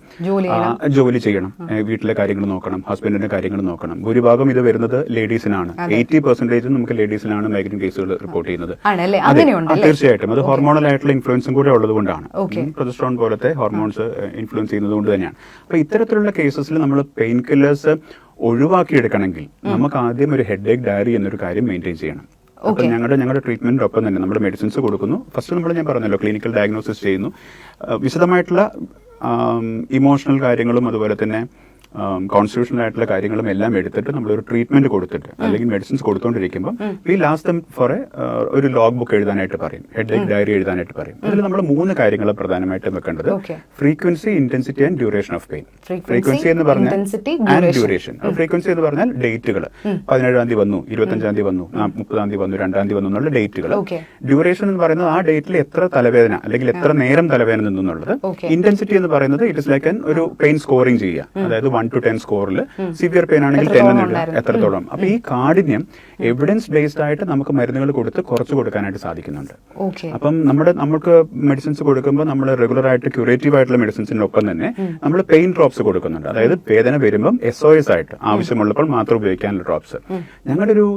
ജോലി ചെയ്യണം. വീട്ടിലെ കാര്യങ്ങൾ നോക്കണം ഹസ്ബൻഡിന്റെ കാര്യങ്ങൾ നോക്കണം. ഭൂരിഭാഗം ഇത് വരുന്നത് ലേഡീസിനാണ് എയ്റ്റി പെർസെന്റേജും നമുക്ക് ലേഡീസിനാണ് മൈഗ്രൈൻ കേസുകൾ റിപ്പോർട്ട് ചെയ്യുന്നത്. തീർച്ചയായിട്ടും. അത് ഹോർമോണൽ ആയിട്ടുള്ള ഇൻഫ്ലുവൻസും കൂടെ ഉള്ളത് കൊണ്ടാണ്. പ്രൊജസ്ട്രോൺ പോലത്തെ ഹോർമോൺസ് ഇൻഫ്ലുവൻസ് ചെയ്യുന്നത് കൊണ്ട് തന്നെയാണ്. അപ്പൊ ഇത്തരത്തിലുള്ള കേസസിൽ നമ്മൾ പെയിൻ കില്ലേഴ്സ് ഒഴിവാക്കിയെടുക്കണമെങ്കിൽ നമുക്ക് ആദ്യം ഒരു ഹെഡ് ഏക്ക് ഡയറി എന്നൊരു കാര്യം മെയിന്റെയിൻ ചെയ്യണം. അപ്പൊ ഞങ്ങളുടെ ഞങ്ങളുടെ ട്രീറ്റ്മെന്റിന്റെ ഒപ്പം തന്നെ നമ്മുടെ മെഡിസിൻസ് കൊടുക്കുന്നു. ഫസ്റ്റ് നമ്മൾ ഞാൻ പറഞ്ഞല്ലോ ക്ലിനിക്കൽ ഡയഗ്നോസിസ് ചെയ്യുന്നു. വിശദമായിട്ടുള്ള ഇമോഷണൽ കാര്യങ്ങളും അതുപോലെ തന്നെ കോൺസ്റ്റിറ്റ്യൂഷണൽ ആയിട്ടുള്ള കാര്യങ്ങളും എല്ലാം എടുത്തിട്ട് നമ്മളൊരു ട്രീറ്റ്മെന്റ് കൊടുത്തിട്ട് അല്ലെങ്കിൽ medicines കൊടുത്തോണ്ടിരിക്കുമ്പോൾ we last them for a ഒരു ലോഗ് ബുക്ക് എഴുതാനായിട്ട് പറയും. ഹെഡ് ഏക്ക് ഡയറി എഴുതാനായിട്ട് പറയും. അതിൽ നമ്മൾ മൂന്ന് കാര്യങ്ങൾ പ്രധാനമായിട്ടും വെക്കേണ്ടത്. Frequency intensity and duration of pain frequency എന്ന് പറഞ്ഞാൽ ആൻഡ് ഡ്യൂറേഷൻ ഫ്രീക്വൻസി എന്ന് പറഞ്ഞാൽ ഡേറ്റുകൾ പതിനേഴാം തീയതി വന്നു ഇരുപത്തഞ്ചാം തീയതി വന്നു മുപ്പതാം തീയതി വന്നു രണ്ടാം തീയതി വന്നു എന്നുള്ള ഡേറ്റുകൾ ഡ്യൂറേഷൻ എന്ന് പറയുന്നത് ആ ഡേറ്റിൽ എത്ര തലവേദന അല്ലെങ്കിൽ എത്ര നേരം തലവേദന നിന്നുള്ളത് ഇന്റൻസിറ്റി എന്ന് പറയുന്നത് ഇറ്റ് ഇസ് ലൈക്ക് ഒരു പെയിൻ സ്കോറിംഗ് ചെയ്യുക. അതായത് വൺ ടു ടെൻ സ്കോറിൽ സിവിയർ പെയിൻ ആണെങ്കിൽ ടെൻ എത്രത്തോളം? അപ്പൊ ഈ കാഠിന്യം എവിഡൻസ് ബേസ്ഡ് ആയിട്ട് നമുക്ക് മരുന്നുകൾ കൊടുത്ത് കുറച്ച് കൊടുക്കാനായിട്ട് സാധിക്കുന്നുണ്ട്. അപ്പം നമ്മുടെ നമുക്ക് മെഡിസിൻസ് കൊടുക്കുമ്പോൾ നമ്മൾ റെഗുലർ ആയിട്ട് ക്യൂറേറ്റീവ് ആയിട്ടുള്ള മെഡിസിൻസിനൊപ്പം തന്നെ നമ്മൾ പെയിൻ ഡ്രോപ്സ് കൊടുക്കുന്നുണ്ട്. അതായത് വേദന വരുമ്പം എസ് ഒ എസ് ആയിട്ട് ആവശ്യമുള്ളപ്പോൾ മാത്രം ഉപയോഗിക്കാനുള്ള ഡ്രോപ്സ് ഞങ്ങളുടെ ഒരു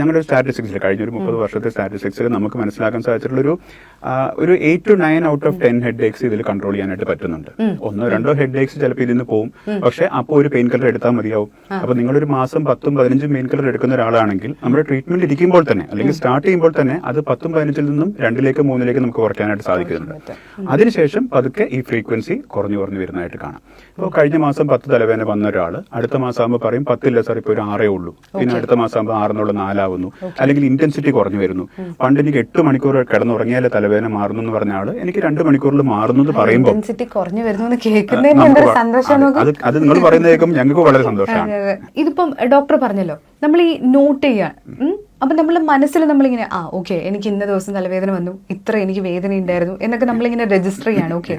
ഞങ്ങളുടെ സ്റ്റാറ്റിസ്റ്റിക്സിൽ കഴിഞ്ഞ ഒരു മുപ്പത് വർഷത്തെ സ്റ്റാറ്റിസ്റ്റിക്സിൽ നമുക്ക് മനസ്സിലാക്കാൻ സാധിച്ചിട്ടുള്ള ഒരു ഒരു eight to nine out of ten headaches ഇതിൽ കൺട്രോൾ ചെയ്യാനായിട്ട് പറ്റുന്നുണ്ട്. ഒന്നോ രണ്ടോ ഹെഡ് ഏക്സ് ചിലപ്പോൾ ഇതിൽ നിന്ന് പോകും പക്ഷെ അപ്പോൾ ഒരു പെയിൻ കില്ലർ എടുത്താൽ മതിയാവും. അപ്പൊ നിങ്ങളൊരു മാസം പത്തും പതിനഞ്ചും പെയിൻ കില്ലർ എടുക്കുന്ന ഒരാളാണെങ്കിൽ നമ്മുടെ ട്രീറ്റ്മെന്റ് ഇരിക്കുമ്പോൾ തന്നെ അല്ലെങ്കിൽ സ്റ്റാർട്ട് ചെയ്യുമ്പോൾ തന്നെ അത് പത്തും പതിനഞ്ചിൽ നിന്നും രണ്ടിലേക്ക് മൂന്നിലേക്ക് നമുക്ക് കുറയ്ക്കാനായിട്ട് സാധിക്കുന്നുണ്ട്. അതിനുശേഷം പതുക്കെ ഈ ഫ്രീക്വൻസി കുറഞ്ഞു കുറഞ്ഞു വരുന്നതായിട്ട് കാണാം. ഇപ്പോൾ കഴിഞ്ഞ മാസം പത്ത് തലവേദന വന്ന ഒരാൾ അടുത്ത മാസം ആകുമ്പോൾ പറയും പത്തില്ല സാർ ഇപ്പോൾ ഒരു ആറേ ഉള്ളൂ. പിന്നെ അടുത്ത മാസം ആകുമ്പോൾ ആറെന്നുള്ള നാലാവുന്നു അല്ലെങ്കിൽ ഇന്റൻസിറ്റി കുറഞ്ഞു വരുന്നു. പണ്ട് എനിക്ക് എട്ട് മണിക്കൂർ കിടന്നുറങ്ങിയാലേ തലവേദന മാറുന്നു എന്ന് പറഞ്ഞ ആൾ എനിക്ക് രണ്ട് മണിക്കൂറിൽ മാറുന്നു എന്ന് പറയുമ്പോൾ കുറഞ്ഞു വരുന്നു അത് അത് നിങ്ങൾ പറയുന്നത് പറയുന്നതേക്കും ഞങ്ങൾക്ക് വളരെ സന്തോഷമാണ്. ഇതിപ്പം ഡോക്ടർ പറഞ്ഞല്ലോ നമ്മൾ ഈ നോട്ട് ചെയ്യാൻ അപ്പൊ നമ്മൾ മനസ്സിൽ നമ്മളിങ്ങനെ ആ ഓക്കെ എനിക്ക് ഇന്ന ദിവസം തലവേദന വന്നു ഇത്ര എനിക്ക് വേദന ഉണ്ടായിരുന്നു എന്നൊക്കെ നമ്മളിങ്ങനെ രജിസ്റ്റർ ചെയ്യാണ് ഓക്കെ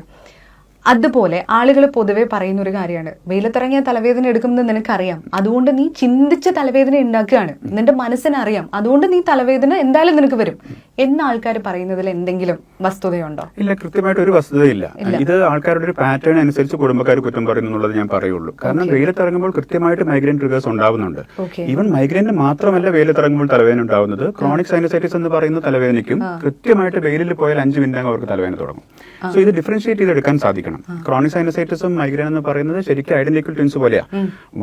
അതുപോലെ ആളുകൾ പൊതുവെ പറയുന്ന ഒരു കാര്യമാണ്. വെയിലത്തിറങ്ങിയ തലവേദന എടുക്കുന്നത് നിനക്കറിയാം. അതുകൊണ്ട് നീ ചിന്തിച്ച തലവേദന ഉണ്ടാക്കുകയാണ്. നിന്റെ മനസ്സിനറിയാം. അതുകൊണ്ട് നീ തലവേദന എന്തായാലും നിനക്ക് വരും. എന്ന ആൾക്കാർ പറയുന്നതിൽ എന്തെങ്കിലും വസ്തുതയുണ്ടോ? ഇല്ല കൃത്യമായിട്ട് ഒരു വസ്തുതയില്ല. ഇത് ആൾക്കാരുടെ ഒരു പാറ്റേൺ അനുസരിച്ച് കുടുംബക്കാർ കുറ്റം പറയുന്നു എന്നുള്ളത് ഞാൻ പറയുള്ളൂ. കാരണം വെയിലത്തിറങ്ങുമ്പോൾ കൃത്യമായിട്ട് മൈഗ്രെയിൻ ട്രിഗേഴ്സ് ഉണ്ടാവുന്നുണ്ട്. ഈവൻ മൈഗ്രെയിന് മാത്രമല്ല വെയിലത്തിറങ്ങുമ്പോൾ തലവേദന ഉണ്ടാവുന്നത്. ക്രോണിക് സൈനസൈറ്റിസ് എന്ന് പറയുന്ന തലവേദനയ്ക്കും കൃത്യമായിട്ട് വെയിലിൽ പോയാൽ അഞ്ച് മിനിറ്റ് അവർക്ക് തലവേദന തുടങ്ങും. സോ ഇത് ഡിഫറൻഷിയേറ്റ് ചെയ്തെടുക്കാൻ സാധിക്കണം. ക്രോണിക് സൈനസൈറ്റിസും മൈഗ്രെയിൻ എന്ന് പറയുന്നത് ശരിക്കും ഐഡന്റിക്കൽ ട്വിൻസ് പോലെയാ.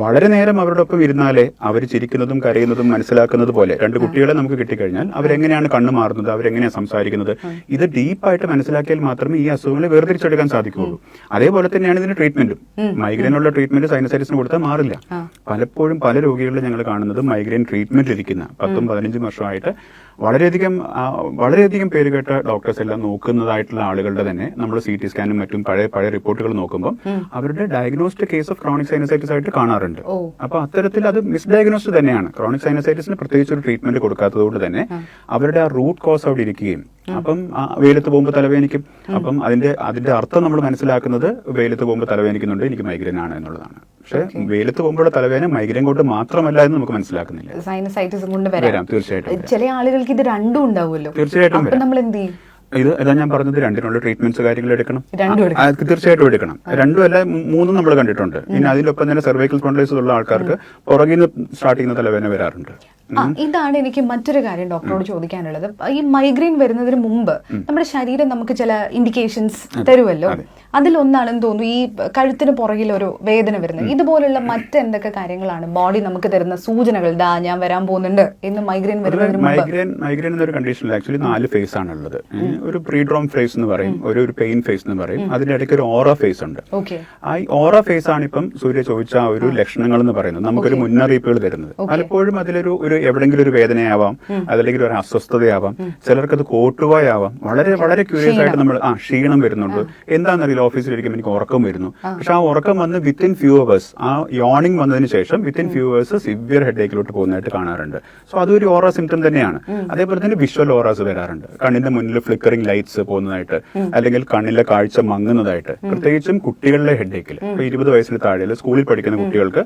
വളരെ നേരം അവരുടെ ഒപ്പം ഇരുന്നാലേ അവർ ചിരിക്കുന്നതും കരയുന്നതും മനസ്സിലാക്കുന്നത് പോലെ രണ്ട് കുട്ടികളെ നമുക്ക് കിട്ടിക്കഴിഞ്ഞാൽ അവരെങ്ങനെയാണ് കണ്ണു മാറുന്നത് അവരെങ്ങനെയാണ് സംസാരിക്കുന്നത്? ഇത് ഡീപ്പായിട്ട് മനസ്സിലാക്കിയാൽ മാത്രമേ ഈ അസുഖങ്ങളെ വേർതിരിച്ചെടുക്കാൻ സാധിക്കുകയുള്ളൂ. അതേപോലെ തന്നെയാണ് ഇതിന്റെ ട്രീറ്റ്മെന്റും. മൈഗ്രെയിനുള്ള ട്രീറ്റ്മെന്റ് സൈനസൈറ്റിസിന് കൊടുത്താൽ മാറില്ല. പലപ്പോഴും പല രോഗികളിലും ഞങ്ങൾ കാണുന്നത് മൈഗ്രെയിൻ ട്രീറ്റ്മെന്റ് ഇരിക്കുന്ന പത്തും പതിനഞ്ചും വർഷമായിട്ട് വളരെയധികം വളരെയധികം പേര് കേട്ട ഡോക്ടേഴ്സ് എല്ലാം നോക്കുന്നതായിട്ടുള്ള ആളുകളുടെ തന്നെ നമ്മൾ സി ടി സ്കാനും മറ്റും പഴയ പഴയ റിപ്പോർട്ടുകൾ നോക്കുമ്പോൾ അവരുടെ diagnosed case of chronic sinusitis ആയിട്ട് കാണാറുണ്ട്. അപ്പൊ അത്തരത്തിൽ അത് മിസ്ഡയഗ്നോസ്ഡ് തന്നെയാണ്. ക്രോണിക് സൈനസൈറ്റിസിന് പ്രത്യേകിച്ച് ഒരു ട്രീറ്റ്മെന്റ് കൊടുക്കാത്തതുകൊണ്ട് തന്നെ അവരുടെ ആ റൂട്ട് കോസ് അവിടെ ഇരിക്കുകയും അപ്പം ആ വെയിലത്ത് പോകുമ്പോൾ തലവേദനിക്കും അപ്പം അതിന്റെ അതിന്റെ അർത്ഥം നമ്മൾ മനസ്സിലാക്കുന്നത് വെയിലത്ത് പോകുമ്പോൾ തലവേദനിക്കുന്നുണ്ട് എനിക്ക് മൈഗ്രെയിൻ ആണ് എന്നുള്ളതാണ്. പക്ഷെ വെയിലത്ത് പോകുമ്പോൾ തലവേദന മൈഗ്രെയിൻ കൊണ്ട് മാത്രമല്ല എന്ന് നമുക്ക് മനസ്സിലാക്കുന്നില്ല. സൈനസൈറ്റിസും കൊണ്ട് വരാം, തീർച്ചയായിട്ടും ചില ആളുകൾക്ക് ഇത് രണ്ടും ഉണ്ടാവുമല്ലോ. തീർച്ചയായിട്ടും നമ്മൾ എന്ത് ചെയ്യും? ഇത് ഇതാ ഞാൻ പറഞ്ഞത് രണ്ടിനുള്ള ട്രീറ്റ്മെന്റ്സ് കാര്യങ്ങൾ എടുക്കണം. അത് തീർച്ചയായിട്ടും എടുക്കണം. രണ്ടും അല്ല മൂന്നും നമ്മൾ കണ്ടിട്ടുണ്ട്. ഇനി അതിലൊപ്പം തന്നെ സെർവൈക്കൽ സ്പോണ്ടലൈസിസ് ഉള്ള ആൾക്കാർക്ക് പുറകിൽ നിന്ന് സ്റ്റാർട്ട് ചെയ്യുന്ന തലവേദന വരാറുണ്ട്. ഇതാണ് എനിക്ക് മറ്റൊരു കാര്യം ഡോക്ടറോട് ചോദിക്കാനുള്ളത്. ഈ മൈഗ്രെയിൻ വരുന്നതിന് മുമ്പ് നമ്മുടെ ശരീരം നമുക്ക് ചില ഇൻഡിക്കേഷൻസ് തരുമല്ലോ അതിലൊന്നാണെന്ന് തോന്നുന്നു ഈ കഴുത്തിന് പുറകിൽ ഒരു വേദന വരുന്നത്. ഇതുപോലുള്ള മറ്റെന്തൊക്കെ കാര്യങ്ങളാണ് ബോഡി നമുക്ക് തരുന്ന സൂചനകൾ? ദാ ഞാൻ വരാൻ പോകുന്നുണ്ട് എന്ന് മൈഗ്രെയിൻ വരുന്നതിന് മൈഗ്രെയിൻ മൈഗ്രെയിൻ എന്നൊരു കണ്ടീഷനിൽ ആക്ച്വലി നാല് ഫേസ് ആണുള്ളത്. ഒരു പ്രീഡ്രോം ഫേസ് എന്ന് പറയും ഒരു ഒരു പെയിൻ ഫേസ് എന്ന് പറയും. അതിന്റെ ഇടയ്ക്ക് ഒരു ഓറ ഫേസ് ഉണ്ട്. ആ ഓറ ഫേസ് ആണ് ഇപ്പം സൂര്യ ചോദിച്ച ഒരു ലക്ഷണങ്ങൾ എന്ന് പറയുന്നത്. നമുക്കൊരു മുന്നറിയിപ്പുകൾ തരുന്നത്. പലപ്പോഴും അതിലൊരു ഒരു എവിടെങ്കിലും ഒരു വേദനയാവാം അതല്ലെങ്കിൽ ഒരു അസ്വസ്ഥതയാവാം ചിലർക്ക് അത് കോട്ടുവായാവാം വളരെ വളരെ ക്യൂരിയസ് ആയിട്ട് നമ്മൾ ആ ക്ഷീണം വരുന്നുണ്ട്. എന്താണെന്നറിയില്ല ഓഫീസിലിരിക്കുമ്പോൾ എനിക്ക് ഉറക്കം വരുന്നു. പക്ഷെ ആ ഉറക്കം വന്ന് വിത്തിൻ ഫ്യൂ അവേഴ്സ് ആ യോണിംഗ് വന്നതിന് ശേഷം വിത്തിൻ ഫ്യൂ അവേഴ്സ് സിവിയർ ഹെഡേക്കിലോട്ട് പോകുന്നതായിട്ട് കാണാറുണ്ട്. സോ അതൊരു ഓറ സിംറ്റം തന്നെയാണ്. അതേപോലെ തന്നെ വിഷ്വൽ ഓറാസ് വരാറുണ്ട്. കണ്ണിന്റെ മുന്നിൽ ഫ്ലിക്കറിംഗ് ലൈറ്റ്സ് പോകുന്നതായിട്ട് അല്ലെങ്കിൽ കണ്ണിലെ കാഴ്ച മങ്ങുന്നതായിട്ട്. പ്രത്യേകിച്ചും കുട്ടികളുടെ ഹെഡേക്കിൽ ഇപ്പൊ ഇരുപത് വയസ്സിന് താഴെ സ്കൂളിൽ പഠിക്കുന്ന കുട്ടികൾക്ക്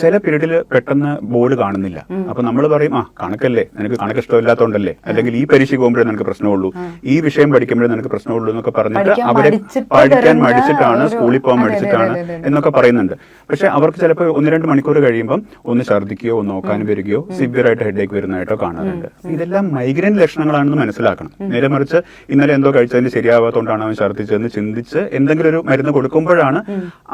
ചില പീരീഡിൽ പെട്ടെന്ന് ബോർഡ് കാണുന്നില്ല. അപ്പൊ നമ്മൾ പറയും ആ കണക്കല്ലേ നിനക്ക് കണക്ക് ഇഷ്ടമില്ലാത്തതുകൊണ്ടല്ലേ അല്ലെങ്കിൽ ഈ പരീക്ഷ പോകുമ്പോഴേ നിനക്ക് പ്രശ്നമുള്ളൂ. ഈ വിഷയം പഠിക്കുമ്പോഴേ നിനക്ക് പ്രശ്നമുള്ളൂ എന്നൊക്കെ പറഞ്ഞിട്ട് അവരെ പഠിക്കാൻ മടിച്ചിട്ടാണ് സ്കൂളിൽ പോകാൻ മടിച്ചിട്ടാണ്. എന്നൊക്കെ പറയുന്നുണ്ട്. പക്ഷെ അവർക്ക് ചിലപ്പോൾ ഒന്ന് രണ്ട് മണിക്കൂർ കഴിയുമ്പോൾ ഒന്ന് ഛർദ്ദിക്കുകയോ ഒന്ന് നോക്കാൻ വരികയോ സിവിയർ ആയിട്ട് ഹെഡേക്ക് വരുന്നതായിട്ടോ കാണാറുണ്ട്. ഇതെല്ലാം മൈഗ്രെയിൻ ലക്ഷണങ്ങളാണെന്ന് മനസ്സിലാക്കണം. നേരെ മറിച്ച് ഇന്നലെ എന്തോ കഴിച്ചതിന് ശരിയാവാത്തതുകൊണ്ടാണ് അവൻ ഛർദ്ദിച്ചതെന്ന് ചിന്തിച്ച് എന്തെങ്കിലും ഒരു മരുന്ന് കൊടുക്കുമ്പോഴാണ്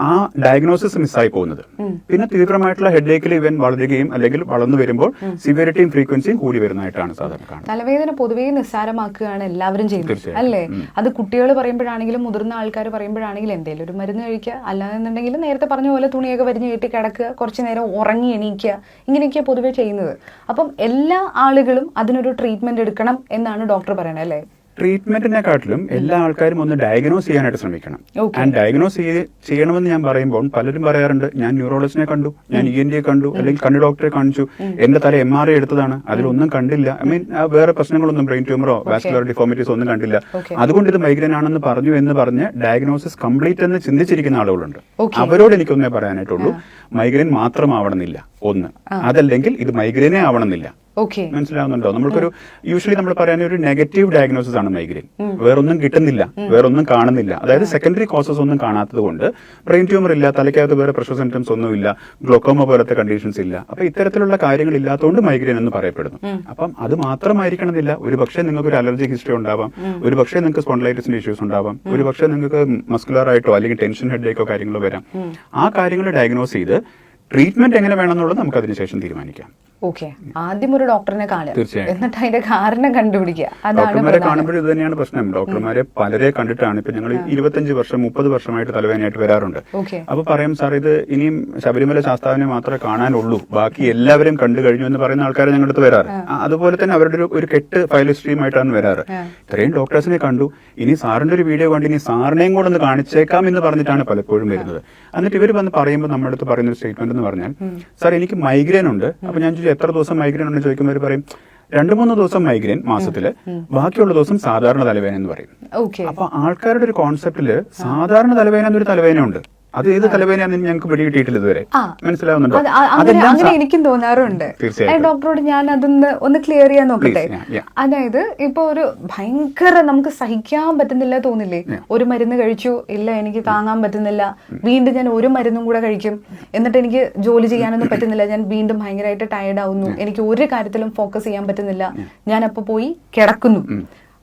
ആ ഡയഗ്നോസിസ് മിസ്സായി പോകുന്നത്. പിന്നെ തീവ്രമായിട്ടുള്ള ഹെഡേക്കിൽ ഇവൻ വളരുകയും അല്ലെങ്കിൽ വളർന്നു വരുമ്പോൾ സിവിയറിറ്റിയും ഫ്രീക്വൻസിയും കൂടി വരുന്നതായിട്ടാണ് സാധാരണ കാണുന്നത്. തലവേദന പൊതുവേ നിസ്സാരമാക്കുകയാണ് എല്ലാവരും ചെയ്യുന്നത് അല്ലേ? അത് കുട്ടികൾ പറയുമ്പോഴാണെങ്കിലും മുതിർന്ന ആൾക്കാർ പറയുമ്പോഴാണെങ്കിലും എന്തെങ്കിലും ഒരു മരുന്ന് കഴിക്കുക. അല്ലാന്നുണ്ടെങ്കിൽ നേരത്തെ പറഞ്ഞ പോലെ തുണിയൊക്കെ വരിഞ്ഞ് കെട്ടി കിടക്കുക കുറച്ച് നേരം ഉറങ്ങി എണീക്കുക ഇങ്ങനെയൊക്കെയാണ് പൊതുവേ ചെയ്യുന്നത്. അപ്പം എല്ലാ ആളുകളും അതിനൊരു ട്രീറ്റ്മെന്റ് എടുക്കണം എന്നാണ് ഡോക്ടർ പറയുന്നത് അല്ലേ? ട്രീറ്റ്മെന്റിനെക്കാട്ടിലും എല്ലാ ആൾക്കാരും ഒന്ന് ഡയഗ്നോസ് ചെയ്യാനായിട്ട് ശ്രമിക്കണം. ആൻഡ് ഡയഗ്നോസ് ചെയ്യണമെന്ന് ഞാൻ പറയുമ്പോൾ പലരും പറയാറുണ്ട് ഞാൻ ന്യൂറോളജിനെ കണ്ടു ഞാൻ ഇ എൻ ഡിയെ കണ്ടു അല്ലെങ്കിൽ കണ്ണു ഡോക്ടറെ കാണിച്ചു എന്റെ തല എം ആർ ഐ എടുത്തതാണ് അതിലൊന്നും കണ്ടില്ല. ഐ മീൻ വേറെ പ്രശ്നങ്ങളൊന്നും ബ്രെയിൻ ട്യൂമറോ വാസ്കുലർ ഡിഫോമിറ്റീസോ ഒന്നും കണ്ടില്ല. അതുകൊണ്ട് ഇത് മൈഗ്രെയിൻ ആണെന്ന് പറഞ്ഞു എന്ന് പറഞ്ഞ് ഡയഗ്നോസിസ് കംപ്ലീറ്റ് എന്ന് ചിന്തിച്ചിരിക്കുന്ന ആളുകളുണ്ട്. അവരോട് എനിക്കൊന്നേ പറയാനായിട്ടുള്ളൂ മൈഗ്രെയിൻ മാത്രമാവണമെന്നില്ല. ഒന്ന്. അതല്ലെങ്കിൽ ഇത് മൈഗ്രെയിനേ ആവണമെന്നില്ല. ഓക്കെ മനസ്സിലാവുന്നുണ്ടോ? നമ്മൾക്കൊരു യൂഷ്വലി നമ്മൾ പറയുന്ന ഒരു നെഗറ്റീവ് ഡയഗ്നോസിസ് ആണ് മൈഗ്രെയിൻ വേറൊന്നും കിട്ടുന്നില്ല. വേറൊന്നും കാണുന്നില്ല. അതായത് സെക്കൻഡറി കോസസ് ഒന്നും കാണാത്തത് കൊണ്ട് ബ്രെയിൻ ട്യൂമർ ഇല്ല തലയ്ക്കകത്ത് വേറെ പ്രഷർ സിംറ്റംസ് ഒന്നും ഇല്ല ഗ്ലോക്കോമ പോലത്തെ കണ്ടീഷൻസ് ഇല്ല. അപ്പൊ ഇത്തരത്തിലുള്ള കാര്യങ്ങൾ ഇല്ലാത്തതുകൊണ്ട് മൈഗ്രെയിൻ എന്ന് പറയപ്പെടുന്നു. അപ്പം അത് മാത്രമായിരിക്കണമെന്നില്ല. ഒരു പക്ഷേ നിങ്ങൾക്ക് ഒരു അലർജി ഹിസ്റ്ററി ഉണ്ടാവാം ഒരു പക്ഷേ നിങ്ങൾക്ക് സ്പോണ്ടലൈറ്റിസിന്റെ ഇഷ്യൂസ് ഉണ്ടാവാം. ഒരു പക്ഷേ നിങ്ങൾക്ക് മസ്കുലർ ആയിട്ടോ അല്ലെങ്കിൽ ടെൻഷൻ ഹെഡേക്കോ കാര്യങ്ങളോ വരാം. ആ കാര്യങ്ങൾ ഡയഗ്നോസ് ചെയ്ത് ട്രീറ്റ്മെന്റ് എങ്ങനെ വേണമെന്നുള്ളത് നമുക്ക് അതിനുശേഷം തീരുമാനിക്കാം. ഓക്കെ. ആദ്യം ഒരു ഡോക്ടറിനെ കാണുക. എന്നിട്ട് അതിന്റെ കാരണം കണ്ടുപിടിക്കുക. ഡോക്ടർമാരെ കാണുമ്പോഴും ഇത് തന്നെയാണ് പ്രശ്നം. ഡോക്ടർമാരെ പലരെ കണ്ടിട്ടാണ്. ഇപ്പൊ ഞങ്ങൾ ഇരുപത്തഞ്ച് വർഷം മുപ്പത് വർഷമായിട്ട് തലവേദനയായിട്ട് വരാറുണ്ട്. അപ്പൊ പറയും സാർ ഇത് ഇനിയും ശബരിമല ശാസ്താവിനെ മാത്രമേ കാണാനുള്ളൂ. ബാക്കി എല്ലാവരും കണ്ടു കഴിഞ്ഞു എന്ന് പറയുന്ന ആൾക്കാരെ ഞങ്ങളുടെ അടുത്ത് വരാറ്. അതുപോലെ തന്നെ അവരുടെ ഒരു ഒരു കെട്ട് ഫയൽ സ്ട്രീമായിട്ടാണ് വരാറ്. ഇത്രയും ഡോക്ടേഴ്സിനെ കണ്ടു. ഇനി സാറിന്റെ ഒരു വീഡിയോ കണ്ട് ഇനി സാറിനെയും കൂടെ ഒന്ന് കാണിച്ചേക്കാം എന്ന് പറഞ്ഞിട്ടാണ് പലപ്പോഴും വരുന്നത്. എന്നിട്ട് ഇവർ വന്ന് പറയുമ്പോൾ നമ്മുടെ അടുത്ത് പറയുന്ന ഒരു സ്റ്റേറ്റ്മെന്റ് എന്ന് പറഞ്ഞാൽ സാർ എനിക്ക് മൈഗ്രെയിൻ ഉണ്ട്. അപ്പൊ ഞാൻ എത്ര ദിവസം മൈഗ്രെയിൻ ഉണ്ടെന്ന് ചോദിക്കുമ്പോൾ പറയും രണ്ടു മൂന്ന് ദിവസം മൈഗ്രെയിൻ മാസത്തിൽ ബാക്കിയുള്ള ദിവസം സാധാരണ തലവേദന എന്ന് പറയും. അപ്പൊ ആൾക്കാരുടെ ഒരു കോൺസെപ്റ്റിൽ സാധാരണ തലവേദന എന്നൊരു തലവേദന ഉണ്ട് അത് ഏത് തലവേദനയാണെന്ന് ഞങ്ങൾക്ക് പിടികിട്ടിയിട്ടില്ല ഇതുവരെ. മനസ്സിലാവുന്നുണ്ട്? അങ്ങനെ എനിക്കും തോന്നാറുണ്ട്. ഡോക്ടറോട് ഞാൻ അതൊന്ന് ഒന്ന് ക്ലിയർ ചെയ്യാൻ നോക്കട്ടെ. അതായത് ഇപ്പൊ ഒരു ഭയങ്കര നമുക്ക് സഹിക്കാൻ പറ്റുന്നില്ല തോന്നില്ലേ? ഒരു മരുന്ന് കഴിച്ചു ഇല്ല എനിക്ക് താങ്ങാൻ പറ്റുന്നില്ല. വീണ്ടും ഞാൻ ഒരു മരുന്നും കൂടെ കഴിക്കും. എന്നിട്ട് എനിക്ക് ജോലി ചെയ്യാനൊന്നും പറ്റുന്നില്ല. ഞാൻ വീണ്ടും ഭയങ്കരമായിട്ട് ടയർഡ് ആവുന്നു. എനിക്ക് ഒരു കാര്യത്തിലും ഫോക്കസ് ചെയ്യാൻ പറ്റുന്നില്ല. ഞാൻ അപ്പൊ പോയി കിടക്കുന്നു.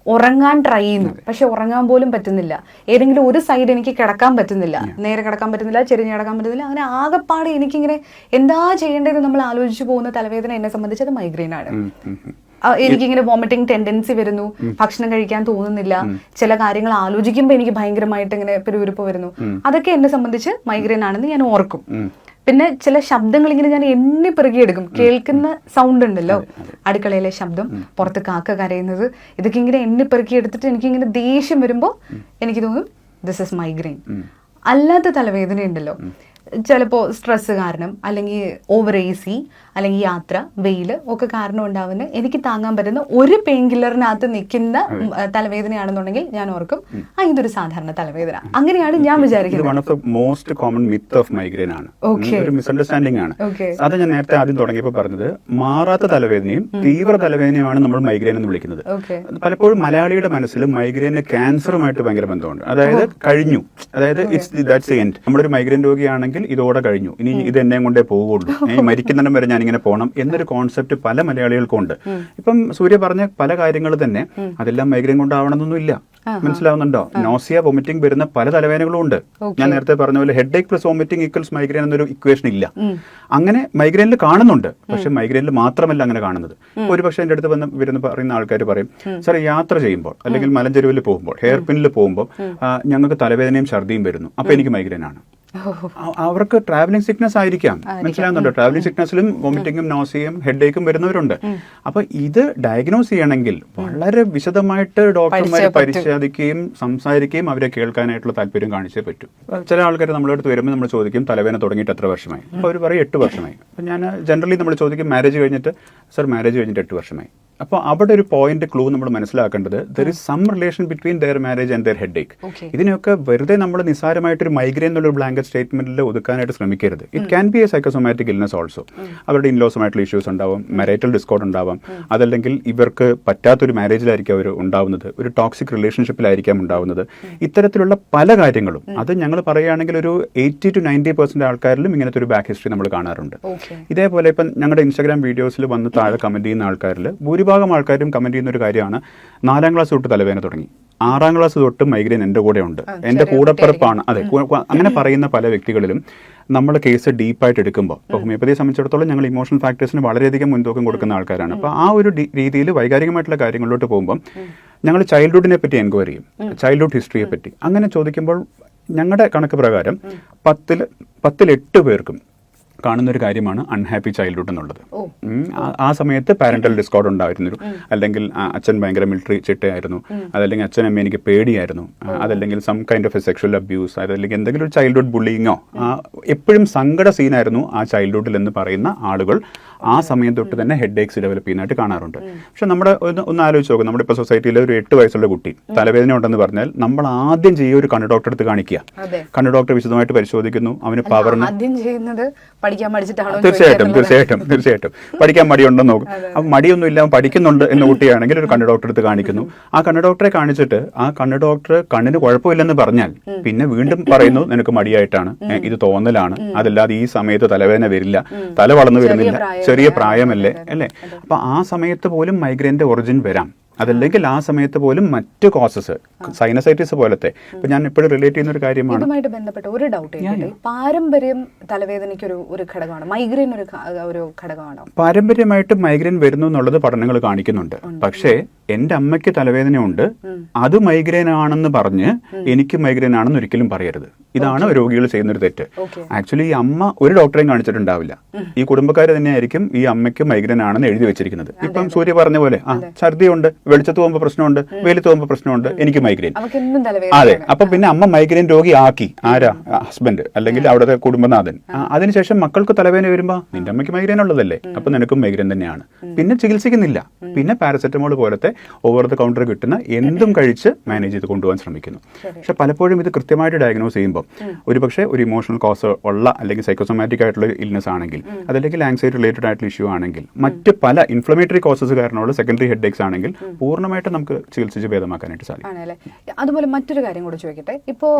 ഉറങ്ങാൻ ട്രൈ ചെയ്യുന്നു. പക്ഷെ ഉറങ്ങാൻ പോലും പറ്റുന്നില്ല. ഏതെങ്കിലും ഒരു സൈഡ് എനിക്ക് കിടക്കാൻ പറ്റുന്നില്ല. നേരെ കിടക്കാൻ പറ്റുന്നില്ല ചെരിഞ്ഞ് കിടക്കാൻ പറ്റുന്നില്ല. അങ്ങനെ ആകെപ്പാടെ എനിക്കിങ്ങനെ എന്താ ചെയ്യേണ്ടതെന്ന് നമ്മൾ ആലോചിച്ചു പോകുന്ന തലവേദന എന്നെ സംബന്ധിച്ച് അത് മൈഗ്രെയിൻ ആണ്. എനിക്കിങ്ങനെ വോമിറ്റിംഗ് ടെൻഡൻസി വരുന്നു. ഭക്ഷണം കഴിക്കാൻ തോന്നുന്നില്ല. ചില കാര്യങ്ങൾ ആലോചിക്കുമ്പോൾ എനിക്ക് ഭയങ്കരമായിട്ട് ഇങ്ങനെ പെരുവിരുപ്പ് വരുന്നു. അതൊക്കെ എന്നെ സംബന്ധിച്ച് മൈഗ്രെയിൻ ആണെന്ന് ഞാൻ ഓർക്കും. പിന്നെ ചില ശബ്ദങ്ങൾ ഇങ്ങനെ ഞാൻ എണ്ണി പെറുകിയെടുക്കും കേൾക്കുന്ന സൗണ്ട് ഉണ്ടല്ലോ. അടുക്കളയിലെ ശബ്ദം പുറത്ത് കാക്ക കരയുന്നത് ഇതൊക്കെ ഇങ്ങനെ എണ്ണി എടുത്തിട്ട് എനിക്കിങ്ങനെ ദേഷ്യം വരുമ്പോൾ എനിക്ക് തോന്നും ദിസ് ഇസ് മൈഗ്രെയിൻ അല്ലാത്ത തലവേദന ഉണ്ടല്ലോ ചിലപ്പോൾ സ്ട്രെസ് കാരണം അല്ലെങ്കിൽ ഓവർ എ സി അല്ലെങ്കിൽ യാത്ര വെയിൽ ഒക്കെ കാരണം ഉണ്ടാവുന്ന എനിക്ക് താങ്ങാൻ പറ്റുന്ന ഒരു പെയിൻ കില്ലറിനകത്ത് നിൽക്കുന്ന തലവേദനയാണെന്നുണ്ടെങ്കിൽ ഞാൻ ഓർക്കും ആ ഇതൊരു സാധാരണ തലവേദന. അങ്ങനെയാണ് ഞാൻ വിചാരിക്കുന്നത്. One of the most common myth of migraine ആണ്. ഒരു മിസ്അണ്ടർസ്റ്റാൻഡിംഗ് ആണ്. അത് ഞാൻ നേരത്തെ ആദ്യം തുടങ്ങിയപ്പോൾ പറഞ്ഞത് മാറാത്ത തലവേദനയും തീവ്ര തലവേദനയുമാണ് നമ്മൾ മൈഗ്രെയിൻ എന്ന് വിളിക്കുന്നത്. പലപ്പോഴും മലയാളിയുടെ മനസ്സിൽ മൈഗ്രെയിന് ക്യാൻസറുമായിട്ട് ഭയങ്കര ബന്ധമുണ്ട്. അതായത് കഴിഞ്ഞു. അതായത് ഇറ്റ്സ് ദാറ്റ്സ് എൻഡ് നമ്മളൊരു മൈഗ്രെയിൻ രോഗിയാണെങ്കിൽ ഇതോടെ കഴിഞ്ഞു. ഇനി ഇത് എന്നെ കൊണ്ടേ പോവുള്ളൂ ഈ മരിക്കുന്നിടം വരെ ഞാൻ ഇങ്ങനെ പോകണം എന്നൊരു കോൺസെപ്റ്റ് പല മലയാളികൾക്കും ഉണ്ട്. ഇപ്പം സൂര്യ പറഞ്ഞ പല കാര്യങ്ങൾ തന്നെ അതെല്ലാം മൈഗ്രൈൻ കൊണ്ടാവണമെന്നൊന്നുമില്ല മനസ്സിലാവുന്നുണ്ടോ? നോസിയ വൊമിറ്റിംഗ് വരുന്ന പല തലവേദനകളും ഉണ്ട്. ഞാൻ നേരത്തെ പറഞ്ഞ പോലെ headache plus vomiting equals migraine എന്നൊരു ഇക്വേഷൻ ഇല്ല. അങ്ങനെ മൈഗ്രെയിനിൽ കാണുന്നുണ്ട്. പക്ഷെ മൈഗ്രെയിനിൽ മാത്രമല്ല അങ്ങനെ കാണുന്നത്. ഒരു പക്ഷേ എന്റെ അടുത്ത് വന്ന് വരുന്ന പറയുന്ന ആൾക്കാർ പറയും സാർ യാത്ര ചെയ്യുമ്പോൾ അല്ലെങ്കിൽ മലഞ്ചെരുവിൽ പോകുമ്പോൾ ഹെയർ പിന്നിൽ പോകുമ്പോൾ ഞങ്ങൾക്ക് തലവേദനയും ഛർദിയും വരുന്നു. അപ്പൊ എനിക്ക് മൈഗ്രെയിൻ ആണ്. അവർക്ക് ട്രാവലിംഗ് സിക്നസ് ആയിരിക്കാം. മനസ്സിലാകുന്നുണ്ടോ? ട്രാവലിംഗ് സിക്നസിലും വോമിറ്റിങ്ങും നോസിയും ഹെഡ് ഏക്കും വരുന്നവരുണ്ട്. അപ്പൊ ഇത് ഡയഗ്നോസ് ചെയ്യണമെങ്കിൽ വളരെ വിശദമായിട്ട് ഡോക്ടർമാരെ. പരിശോധിക്കുകയും സംസാരിക്കുകയും അവരെ കേൾക്കാനായിട്ടുള്ള താല്പര്യം കാണിച്ചേ പറ്റൂ. ചില ആൾക്കാർ നമ്മുടെ അടുത്ത് വരുമ്പോൾ നമ്മൾ ചോദിക്കും തലവേദന തുടങ്ങിയിട്ട് എത്ര വർഷമായി? അപ്പോൾ അവർ പറയും എട്ട് വർഷമായി. അപ്പൊ ഞാൻ ജനറലി നമ്മൾ ചോദിക്കും മാരേജ് കഴിഞ്ഞിട്ട്? സർ മാരേജ് കഴിഞ്ഞിട്ട് എട്ട് വർഷമായി. അപ്പോൾ അവിടെ ഒരു പോയിന്റ് ക്ലൂ നമ്മൾ മനസ്സിലാക്കേണ്ടത് there is some relation between their marriage and their headache ഇതിനൊക്കെ വെറുതെ നമ്മൾ നിസ്സാരമായിട്ടൊരു മൈഗ്രെയിൻ എന്നുള്ള ബ്ലാങ്കറ്റ് സ്റ്റേറ്റ്മെന്റിൽ ഒതുക്കാനായിട്ട് ശ്രമിക്കരുത്. It can be a psychosomatic illness also അവരുടെ ഇൻലോസുമായിട്ടുള്ള ഇഷ്യൂസ് ഉണ്ടാവും മാരേറ്റൽ ഡിസ്കോർഡ് ഉണ്ടാവാം. അതല്ലെങ്കിൽ ഇവർക്ക് പറ്റാത്തൊരു മാരേജിലായിരിക്കും അവർ ഉണ്ടാവുന്നത് ഒരു ടോക്സിക് റിലേഷൻഷിപ്പിലായിരിക്കാം ഉണ്ടാവുന്നത്. ഇത്തരത്തിലുള്ള പല കാര്യങ്ങളും അത് ഞങ്ങൾ പറയുകയാണെങ്കിൽ ഒരു എയ്റ്റി ടു നയന്റി പെർസെന്റ് ആൾക്കാരിലും ഇങ്ങനത്തെ ഒരു ബാക്ക് ഹിസ്റ്ററി നമ്മൾ കാണാറുണ്ട്. ഇതേപോലെ ഇപ്പം ഞങ്ങളുടെ ഇൻസ്റ്റാഗ്രാം വീഡിയോസിൽ വന്ന് താഴെ കമന്റ് ചെയ്യുന്ന ആൾക്കാരിൽ ഭൂരിഭാഗം ആൾക്കാരും കമന്റ് ചെയ്യുന്ന ഒരു കാര്യമാണ് നാലാം ക്ലാസ് തൊട്ട് തലവേദന തുടങ്ങി. ആറാം ക്ലാസ് തൊട്ട് മൈഗ്രെയിൻ എന്റെ കൂടെ ഉണ്ട് എന്റെ കൂടപ്പിറപ്പാണ്. അതെ അങ്ങനെ പറയുന്ന പല വ്യക്തികളിലും നമ്മൾ കേസ് ഡീപ്പായിട്ട് എടുക്കുമ്പോൾ ഇപ്പോൾ ഹോമിയോപ്പതിയെ സംബന്ധിച്ചിടത്തോളം ഞങ്ങൾ ഇമോഷണൽ ഫാക്ടേഴ്സിന് വളരെയധികം മുൻതൂക്കം കൊടുക്കുന്ന ആൾക്കാരാണ്. അപ്പോൾ ആ ഒരു രീതിയിൽ വൈകാരികമായിട്ടുള്ള കാര്യങ്ങളിലോട്ട് പോകുമ്പോൾ ഞങ്ങൾ ചൈൽഡ്ഹുഡിനെ പറ്റി എൻക്വയറി ചെയ്യും. ചൈൽഡ്ഹുഡ് ഹിസ്റ്ററിയെ പറ്റി. അങ്ങനെ ചോദിക്കുമ്പോൾ ഞങ്ങളുടെ കണക്ക് പ്രകാരം പത്തിൽ പത്തിൽ എട്ട് പേർക്കും കാണുന്ന ഒരു കാര്യമാണ് അൺഹാപ്പി ചൈൽഡ്ഹുഡ് എന്നുള്ളത്. ആ- സമയത്ത് പാരന്റൽ ഡിസ്കോർഡ് ഉണ്ടായിരുന്നു അല്ലെങ്കിൽ അച്ഛൻ ഭയങ്കര മിലിറ്ററി ചിട്ടയായിരുന്നു. അതല്ലെങ്കിൽ അച്ഛൻ അമ്മ എനിക്ക് പേടിയായിരുന്നു. അതല്ലെങ്കിൽ some kind of a sexual abuse അതല്ലെങ്കിൽ എന്തെങ്കിലും ഒരു ചൈൽഡ്ഹുഡ് ബുള്ളിങ്ങോ എപ്പോഴും സങ്കട സീനായിരുന്നു ആ ചൈൽഡ്ഹുഡിൽ എന്ന് പറയുന്ന ആളുകൾ. ആ സമയം തൊട്ട് തന്നെ ഹെഡ് ഏക്സ് ഡെവലപ്പ് ചെയ്യുന്നതായിട്ട് കാണാറുണ്ട്. പക്ഷെ നമ്മുടെ ഒന്ന് ഒന്ന് ആലോചിച്ച് നോക്കും. നമ്മുടെ ഇപ്പോൾ സൊസൈറ്റിയിലെ ഒരു എട്ട് വയസ്സുള്ള കുട്ടി തലവേദന ഉണ്ടെന്ന് പറഞ്ഞാൽ നമ്മൾ ആദ്യം ചെയ്യുക ഒരു കണ്ണ് ഡോക്ടറെ അടുത്ത് കാണിക്കുക. കണ്ണ് ഡോക്ടർ വിശദമായിട്ട് പരിശോധിക്കുന്നു. അവന് പവറിന് തീർച്ചയായിട്ടും തീർച്ചയായിട്ടും തീർച്ചയായിട്ടും. പഠിക്കാൻ മടിയുണ്ടെന്ന് നോക്കും. അപ്പം മടിയൊന്നും ഇല്ല പഠിക്കുന്നുണ്ട് എന്ന കുട്ടിയാണെങ്കിൽ ഒരു കണ്ണ് ഡോക്ടറെ അടുത്ത് കാണിക്കുന്നു. ആ കണ്ണ് ഡോക്ടറെ കാണിച്ചിട്ട് ആ കണ്ണ് ഡോക്ടർ കണ്ണിന് കുഴപ്പമില്ലെന്ന് പറഞ്ഞാൽ പിന്നെ വീണ്ടും പറയുന്നു നിനക്ക് മടിയായിട്ടാണ്. ഇത് തോന്നലാണ്. അതല്ലാതെ ഈ സമയത്ത് തലവേദന വരില്ല. തല വളർന്നു വരുന്നില്ല? ചെറിയ പ്രായമല്ലേ? അല്ലേ? അപ്പൊ ആ സമയത്ത് പോലും മൈഗ്രെയിന്റെ ഒറിജിൻ വരാം. അതല്ലെങ്കിൽ ആ സമയത്ത് പോലും മറ്റ് കോസസ് സൈനസൈറ്റിസ് പോലത്തെ. ഇപ്പൊ ഞാൻ ഇപ്പോഴും റിലേറ്റ് ചെയ്യുന്ന ഒരു കാര്യമാണ്. ഇതുമായിട്ട് ബന്ധപ്പെട്ട ഒരു ഡൗട്ട് പാരമ്പര്യം തലവേദനയ്ക്ക് ഒരു ഒരു ഘടകമാണ്. മൈഗ്രെയിൻ ഒരു ഒരു ഘടകമാണോ? പാരമ്പര്യമായിട്ട് മൈഗ്രെയിൻ വരുന്നു എന്നുള്ളത് പഠനങ്ങൾ കാണിക്കുന്നുണ്ട്. പക്ഷേ എന്റെ അമ്മയ്ക്ക് തലവേദനയുണ്ട്. അത് മൈഗ്രെയിൻ ആണെന്ന് പറഞ്ഞ് എനിക്ക് മൈഗ്രെയിൻ ആണെന്ന് ഒരിക്കലും പറയരുത്. ഇതാണ് രോഗികൾ ചെയ്യുന്ന ഒരു തെറ്റ് ആക്ച്വലി ഈ അമ്മ ഒരു ഡോക്ടറെയും കാണിച്ചിട്ടുണ്ടാവില്ല. ഈ കുടുംബക്കാർ തന്നെയായിരിക്കും ഈ അമ്മയ്ക്ക് മൈഗ്രെയിൻ ആണെന്ന് എഴുതി വെച്ചിരിക്കുന്നത്. ഇപ്പം സൂര്യ പറഞ്ഞ പോലെ ആ ഛർദിയുണ്ട് വെളിച്ചത്ത് പോകുമ്പോൾ പ്രശ്നമുണ്ട് വെയിലത്ത് പോകുമ്പോൾ പ്രശ്നമുണ്ട് എനിക്ക് മൈഗ്രെയിൻ അതെ അപ്പൊ പിന്നെ അമ്മ മൈഗ്രെയിൻ രോഗി ആക്കി ആരാ ഹസ്ബൻഡ് അല്ലെങ്കിൽ അവിടുത്തെ കുടുംബനാഥൻ. അതിനുശേഷം മക്കൾക്ക് തലവേദന വരുമ്പോ നിന്റെ അമ്മയ്ക്ക് മൈഗ്രെയിൻ ഉള്ളതല്ലേ? അപ്പൊ നിനക്കും മൈഗ്രെയിൻ തന്നെയാണ്. പിന്നെ ചികിത്സിക്കുന്നില്ല. പിന്നെ പാരസെറ്റമോൾ പോലത്തെ ഓവർ ദ കൗണ്ടർ കിട്ടുന്ന എന്തും കഴിച്ച് മാനേജ് ചെയ്ത് കൊണ്ടുപോകാൻ ശ്രമിക്കുന്നു. പക്ഷെ പലപ്പോഴും ഇത് കൃത്യമായിട്ട് ഡയഗ്നോസ് ചെയ്യുമ്പോൾ ഒരു പക്ഷേ ഒരു ഇമോഷണൽ കോസ് ഉള്ള അല്ലെങ്കിൽ സൈക്കോസൊമാറ്റിക് ആയിട്ടുള്ള ഇൽനെസ് ആണെങ്കിൽ അതല്ലെങ്കിൽ ആങ്സൈറ്റി റിലേറ്റഡ് ആയിട്ടുള്ള ഇഷ്യൂ ആണെങ്കിൽ മറ്റ് പല ഇൻഫ്ലമേറ്ററി കോസസ് കാരണമുള്ള സെക്കൻഡറി ഹെഡ് ഏക്സ് ആണെങ്കിൽ പൂർണമായിട്ട് നമുക്ക് ചികിത്സിച്ച് ഭേദമാക്കാനായിട്ട് സാധിക്കും. അതുപോലെ മറ്റൊരു കാര്യം കൂടെ ചോദിക്കട്ടെ. ഇപ്പോൾ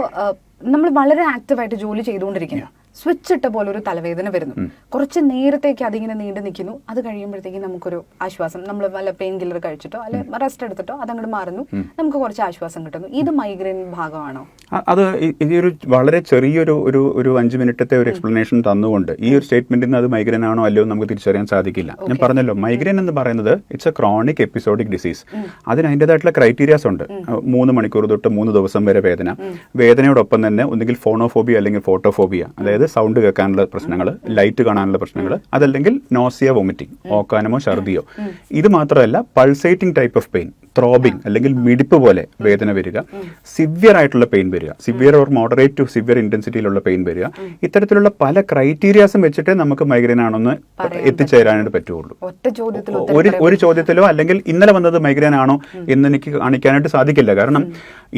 നമ്മൾ വളരെ ആക്റ്റീവായിട്ട് ജോലി ചെയ്തുകൊണ്ടിരിക്കുന്നു. സ്വിച്ച് ഇട്ട പോലെ ഒരു തലവേദന വരുന്നു. കുറച്ച് നേരത്തേക്ക് അതിങ്ങനെ നീണ്ടു നിൽക്കുന്നു. അത് കഴിയുമ്പോഴത്തേക്ക് നമുക്കൊരു ആശ്വാസം. നമ്മൾ വല്ല പെയിൻ കില്ലർ കഴിച്ചിട്ടോ അല്ലെ റെസ്റ്റ് എടുത്തിട്ടോ അതങ്ങോട്ട് മാറുന്നു. നമുക്ക് കുറച്ച് ആശ്വാസം കിട്ടുന്നു. ഇത് മൈഗ്രെയിൻ ഭാഗമാണോ? അത് ഈ- ഒരു വളരെ ചെറിയൊരു ഒരു ഒരു അഞ്ച് മിനിറ്റത്തെ ഒരു എക്സ്പ്ലനേഷൻ തന്നുകൊണ്ട് ഈ ഒരു സ്റ്റേറ്റ്മെന്റിൽ നിന്ന് അത് മൈഗ്രെയിൻ ആണോ അല്ലയോ നമുക്ക് തിരിച്ചറിയാൻ സാധിക്കില്ല. ഞാൻ പറഞ്ഞല്ലോ മൈഗ്രെയിൻ എന്ന് പറയുന്നത് it's a chronic episodic disease. അതിന് അതിന്റെതായിട്ടുള്ള ക്രൈറ്റീരിയാസ് ഉണ്ട്. മൂന്ന് മണിക്കൂർ തൊട്ട് മൂന്ന് ദിവസം വരെ വേദന. വേദനയോടൊപ്പം തന്നെ ഒന്നുകിൽ ഫോണോഫോബിയ അല്ലെങ്കിൽ ഫോട്ടോഫോബിയ. അതായത് സൗണ്ട് കേൾക്കാനുള്ള പ്രശ്നങ്ങൾ ലൈറ്റ് കാണാനുള്ള പ്രശ്നങ്ങൾ അതല്ലെങ്കിൽ നോസിയ വോമിറ്റിംഗ് ഓക്കാനമോ ഛർദിയോ. ഇത് മാത്രമല്ല pulsating type of pain throbbing അല്ലെങ്കിൽ മിടിപ്പ് പോലെ വേദന വരിക സിവിയർ ആയിട്ടുള്ള പെയിൻ വരിക severe or moderate to severe ഇന്റൻസിറ്റിയിലുള്ള pain വരിക ഇത്തരത്തിലുള്ള പല ക്രൈറ്റീരിയാസും വെച്ചിട്ട് നമുക്ക് മൈഗ്രെയിൻ ആണെന്ന് എത്തിച്ചേരാനായിട്ട് പറ്റുള്ളൂ. ഒരു ഒരു ചോദ്യത്തിലോ അല്ലെങ്കിൽ ഇന്നലെ വന്നത് മൈഗ്രെയിൻ ആണോ എന്ന് എനിക്ക് കാണിക്കാനായിട്ട് സാധിക്കില്ല. കാരണം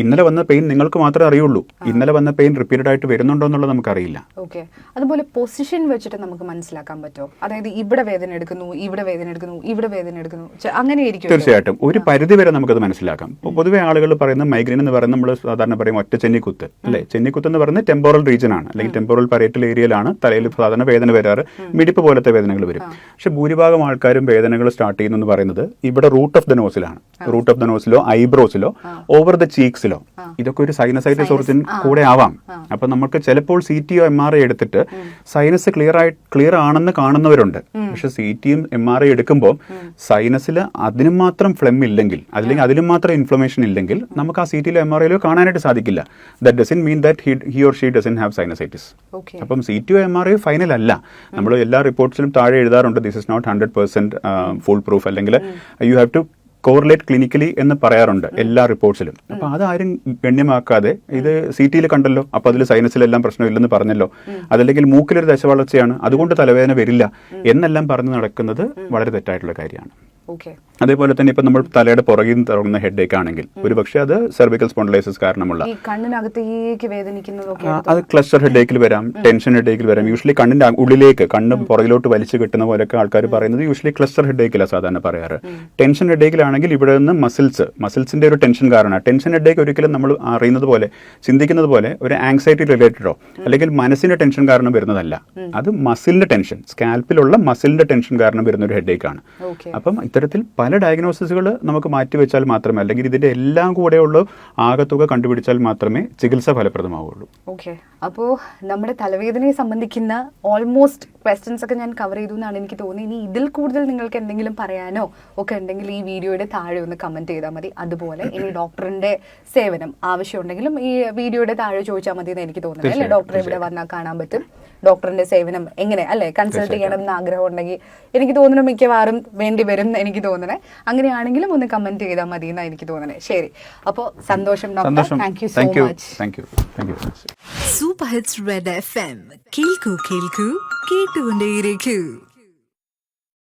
ഇന്നലെ വന്ന പെയിൻ നിങ്ങൾക്ക് മാത്രമേ അറിയുള്ളൂ. ഇന്നലെ വന്ന പെയിൻ റിപ്പീറ്റഡ് ആയിട്ട് വരുന്നുണ്ടോ എന്നുള്ളത് നമുക്കറിയില്ല. ഓക്കെ അതുപോലെ പൊസിഷൻ വെച്ചിട്ട് നമുക്ക് മനസ്സിലാക്കാൻ പറ്റുമോ? അതായത് ഇവിടെ വേദന എടുക്കുന്നു ഇവിടെ വേദന എടുക്കുന്നു ഇവിടെ വേദന എടുക്കുന്നു. അങ്ങനെ ആയിരിക്കും തീർച്ചയായിട്ടും. ഒരു പരിധി വരെ നമുക്കത് മനസ്സിലാക്കാം. ഇപ്പോൾ പൊതുവെ ആളുകൾ പറയുന്ന മൈഗ്രെയിൻ എന്ന് പറയുന്നത് നമ്മൾ സാധാരണ പറയും ഒറ്റ ചെന്നിക്കുത്ത് അല്ലെ? ചെന്നിക്കുത്ത് എന്ന് പറയുന്നത് ടെമ്പോറൽ റീജിയൻ ആണ്. അല്ലെങ്കിൽ ടെമ്പോറൽ പരേറ്റൽ ഏരിയയിലാണ് തലയിൽ സാധാരണ വേദന വരാറ്. മിടിപ്പ് പോലത്തെ വേദനകൾ വരും. പക്ഷെ ഭൂരിഭാഗം ആൾക്കാരും വേദനകൾ സ്റ്റാർട്ട് ചെയ്യുന്നു എന്ന് പറയുന്നത് ഇവിടെ റൂട്ട് ഓഫ് ദ നോസിലാണ് റൂട്ട് ഓഫ് ദ നോസിലോ ഐബ്രോസിലോ ഓവർ ദ ചീക്സിലോ ഇതൊക്കെ ഒരു സൈനസൈറ്റിസ് ഒറിജിൻ കൂടെ ആവാം. അപ്പൊ നമുക്ക് ചിലപ്പോൾ C T O M R I എടുത്തിട്ട് സൈനസ് ക്ലിയർ ആയി ക്ലിയർ ആണെന്ന് കാണുന്നവരുണ്ട്. പക്ഷെ സി ടിയും എം ആർ ഐ എടുക്കുമ്പോൾ സൈനസിൽ അതിനും മാത്രം ഫ്ലെം ഇല്ലെങ്കിൽ അല്ലെങ്കിൽ അതിലും മാത്രം ഇൻഫ്ലമേഷൻ ഇല്ലെങ്കിൽ നമുക്ക് ആ സി ടിയിലോ എം ആർ ഐയിലോ കാണാനായിട്ട് സാധിക്കില്ല. That doesn't mean that he or she doesn't have sinusitis അപ്പം C T O M R I final അല്ല. നമ്മൾ എല്ലാ റിപ്പോർട്ട്സിലും താഴെ എഴുതാറുണ്ട് this is not hundred percent foolproof അല്ലെങ്കിൽ you have to correlate clinically എന്ന് പറയാറുണ്ട് എല്ലാ റിപ്പോർട്ട്സിലും അപ്പൊ അതാരും ഗണ്യമാക്കാതെ ഇത് സി ടിയിൽ കണ്ടല്ലോ. അപ്പൊ അതിൽ സൈനസിലെല്ലാം പ്രശ്നമില്ലെന്ന് പറഞ്ഞല്ലോ. അതല്ലെങ്കിൽ മൂക്കിലൊരു ദശവളർച്ചയാണ്. അതുകൊണ്ട് തലവേദന വരില്ല. എന്നെല്ലാം പറഞ്ഞു നടക്കുന്നത് വളരെ തെറ്റായിട്ടുള്ള കാര്യമാണ്. ഓക്കെ അതേപോലെ തന്നെ ഇപ്പൊ നമ്മൾ തലയുടെ പുറകിൽ നിന്ന് തുടങ്ങുന്ന ഹെഡ് ഏക്ക് ആണെങ്കിൽ ഒരു പക്ഷേ അത് സെർവിക്കൽ സ്പോണ്ടലൈസസ് കാരണമുള്ള കണ്ണിനകത്തേക്ക് വേദനിക്കുന്നതൊക്കെ അത് ക്ലസ്റ്റർ ഹെഡേക്കിൽ വരാം ടെൻഷൻ ഹെഡേക്കിൽ വരാം. യൂഷ്വലി കണ്ണിന്റെ ഉള്ളിലേക്ക് കണ്ണ് പുറകിലോട്ട് വലിച്ചു കിട്ടുന്ന പോലെയൊക്കെ ആൾക്കാർ പറയുന്നത് യൂഷ്വലി ക്ലസ്റ്റർ ഹെഡേക്കിലാണ് സാധാരണ പറയാറ്. ടെൻഷൻ ഹെഡേക്കിലാണെങ്കിൽ ഇവിടെ നിന്ന് മസിൽസ് മസിൽസിന്റെ ഒരു ടെൻഷൻ കാരണം ടെൻഷൻ ഹെഡേക്ക് ഒരിക്കലും നമ്മൾ അറിയുന്നത് പോലെ ചിന്തിക്കുന്നത് പോലെ ഒരു ആങ്സൈറ്റി റിലേറ്റഡോ അല്ലെങ്കിൽ മനസ്സിന്റെ ടെൻഷൻ കാരണം വരുന്നതല്ല. അത് മസിലിന്റെ ടെൻഷൻ സ്കാൽപ്പിലുള്ള മസിലിന്റെ ടെൻഷൻ കാരണം വരുന്ന ഒരു ഹെഡേക്കാണ് ആണ്. അപ്പം ഇത്തരത്തിൽ പല ഡയഗ്നോസിസുകൾ നമുക്ക് മാറ്റിവെച്ചാൽ മാത്രമേ അല്ലെങ്കിൽ ഇതിന്റെ എല്ലാം കൂടെയുള്ള ആകത്തുക കണ്ടുപിടിച്ചാൽ മാത്രമേ ചികിത്സ ഫലപ്രദമാവുള്ളൂ. ഓക്കെ അപ്പോൾ നമ്മുടെ തലവേദനയെ സംബന്ധിക്കുന്ന ഓൾമോസ്റ്റ് ക്വസ്റ്റ്യൻസ് ഒക്കെ ഞാൻ കവർ ചെയ്തു എന്നാണ് എനിക്ക് തോന്നി ഇനി ഇതിൽ കൂടുതൽ നിങ്ങൾക്ക് എന്തെങ്കിലും പറയാനോ ഒക്കെ ഉണ്ടെങ്കിൽ ഈ വീഡിയോയുടെ താഴെ ഒന്ന് കമന്റ് ചെയ്താൽ മതി. അതുപോലെ ഇനി ഡോക്ടറിന്റെ സേവനം ആവശ്യമുണ്ടെങ്കിലും ഈ വീഡിയോയുടെ താഴെ ചോദിച്ചാൽ മതി എന്ന് എനിക്ക് തോന്നുന്നത് അല്ലേ? ഡോക്ടറെ ഇവിടെ വന്നാൽ കാണാൻ പറ്റും. ഡോക്ടറിന്റെ സേവനം എങ്ങനെ അല്ലെ? കൺസൾട്ട് ചെയ്യണം എന്ന് ആഗ്രഹം ഉണ്ടെങ്കിൽ എനിക്ക് തോന്നുന്നു മിക്കവാറും വേണ്ടി വരും എനിക്ക് തോന്നണേ അങ്ങനെയാണെങ്കിലും ഒന്ന് കമന്റ് ചെയ്താൽ മതി എന്നാണ് എനിക്ക് തോന്നണേ ശരി. അപ്പോൾ സന്തോഷം ഡോക്ടർ. സന്തോഷം. Thank you so much super hits red F M കേൾക്കൂ കേൾക്കൂ കേട്ടുകൊണ്ടേയിരിക്കൂ.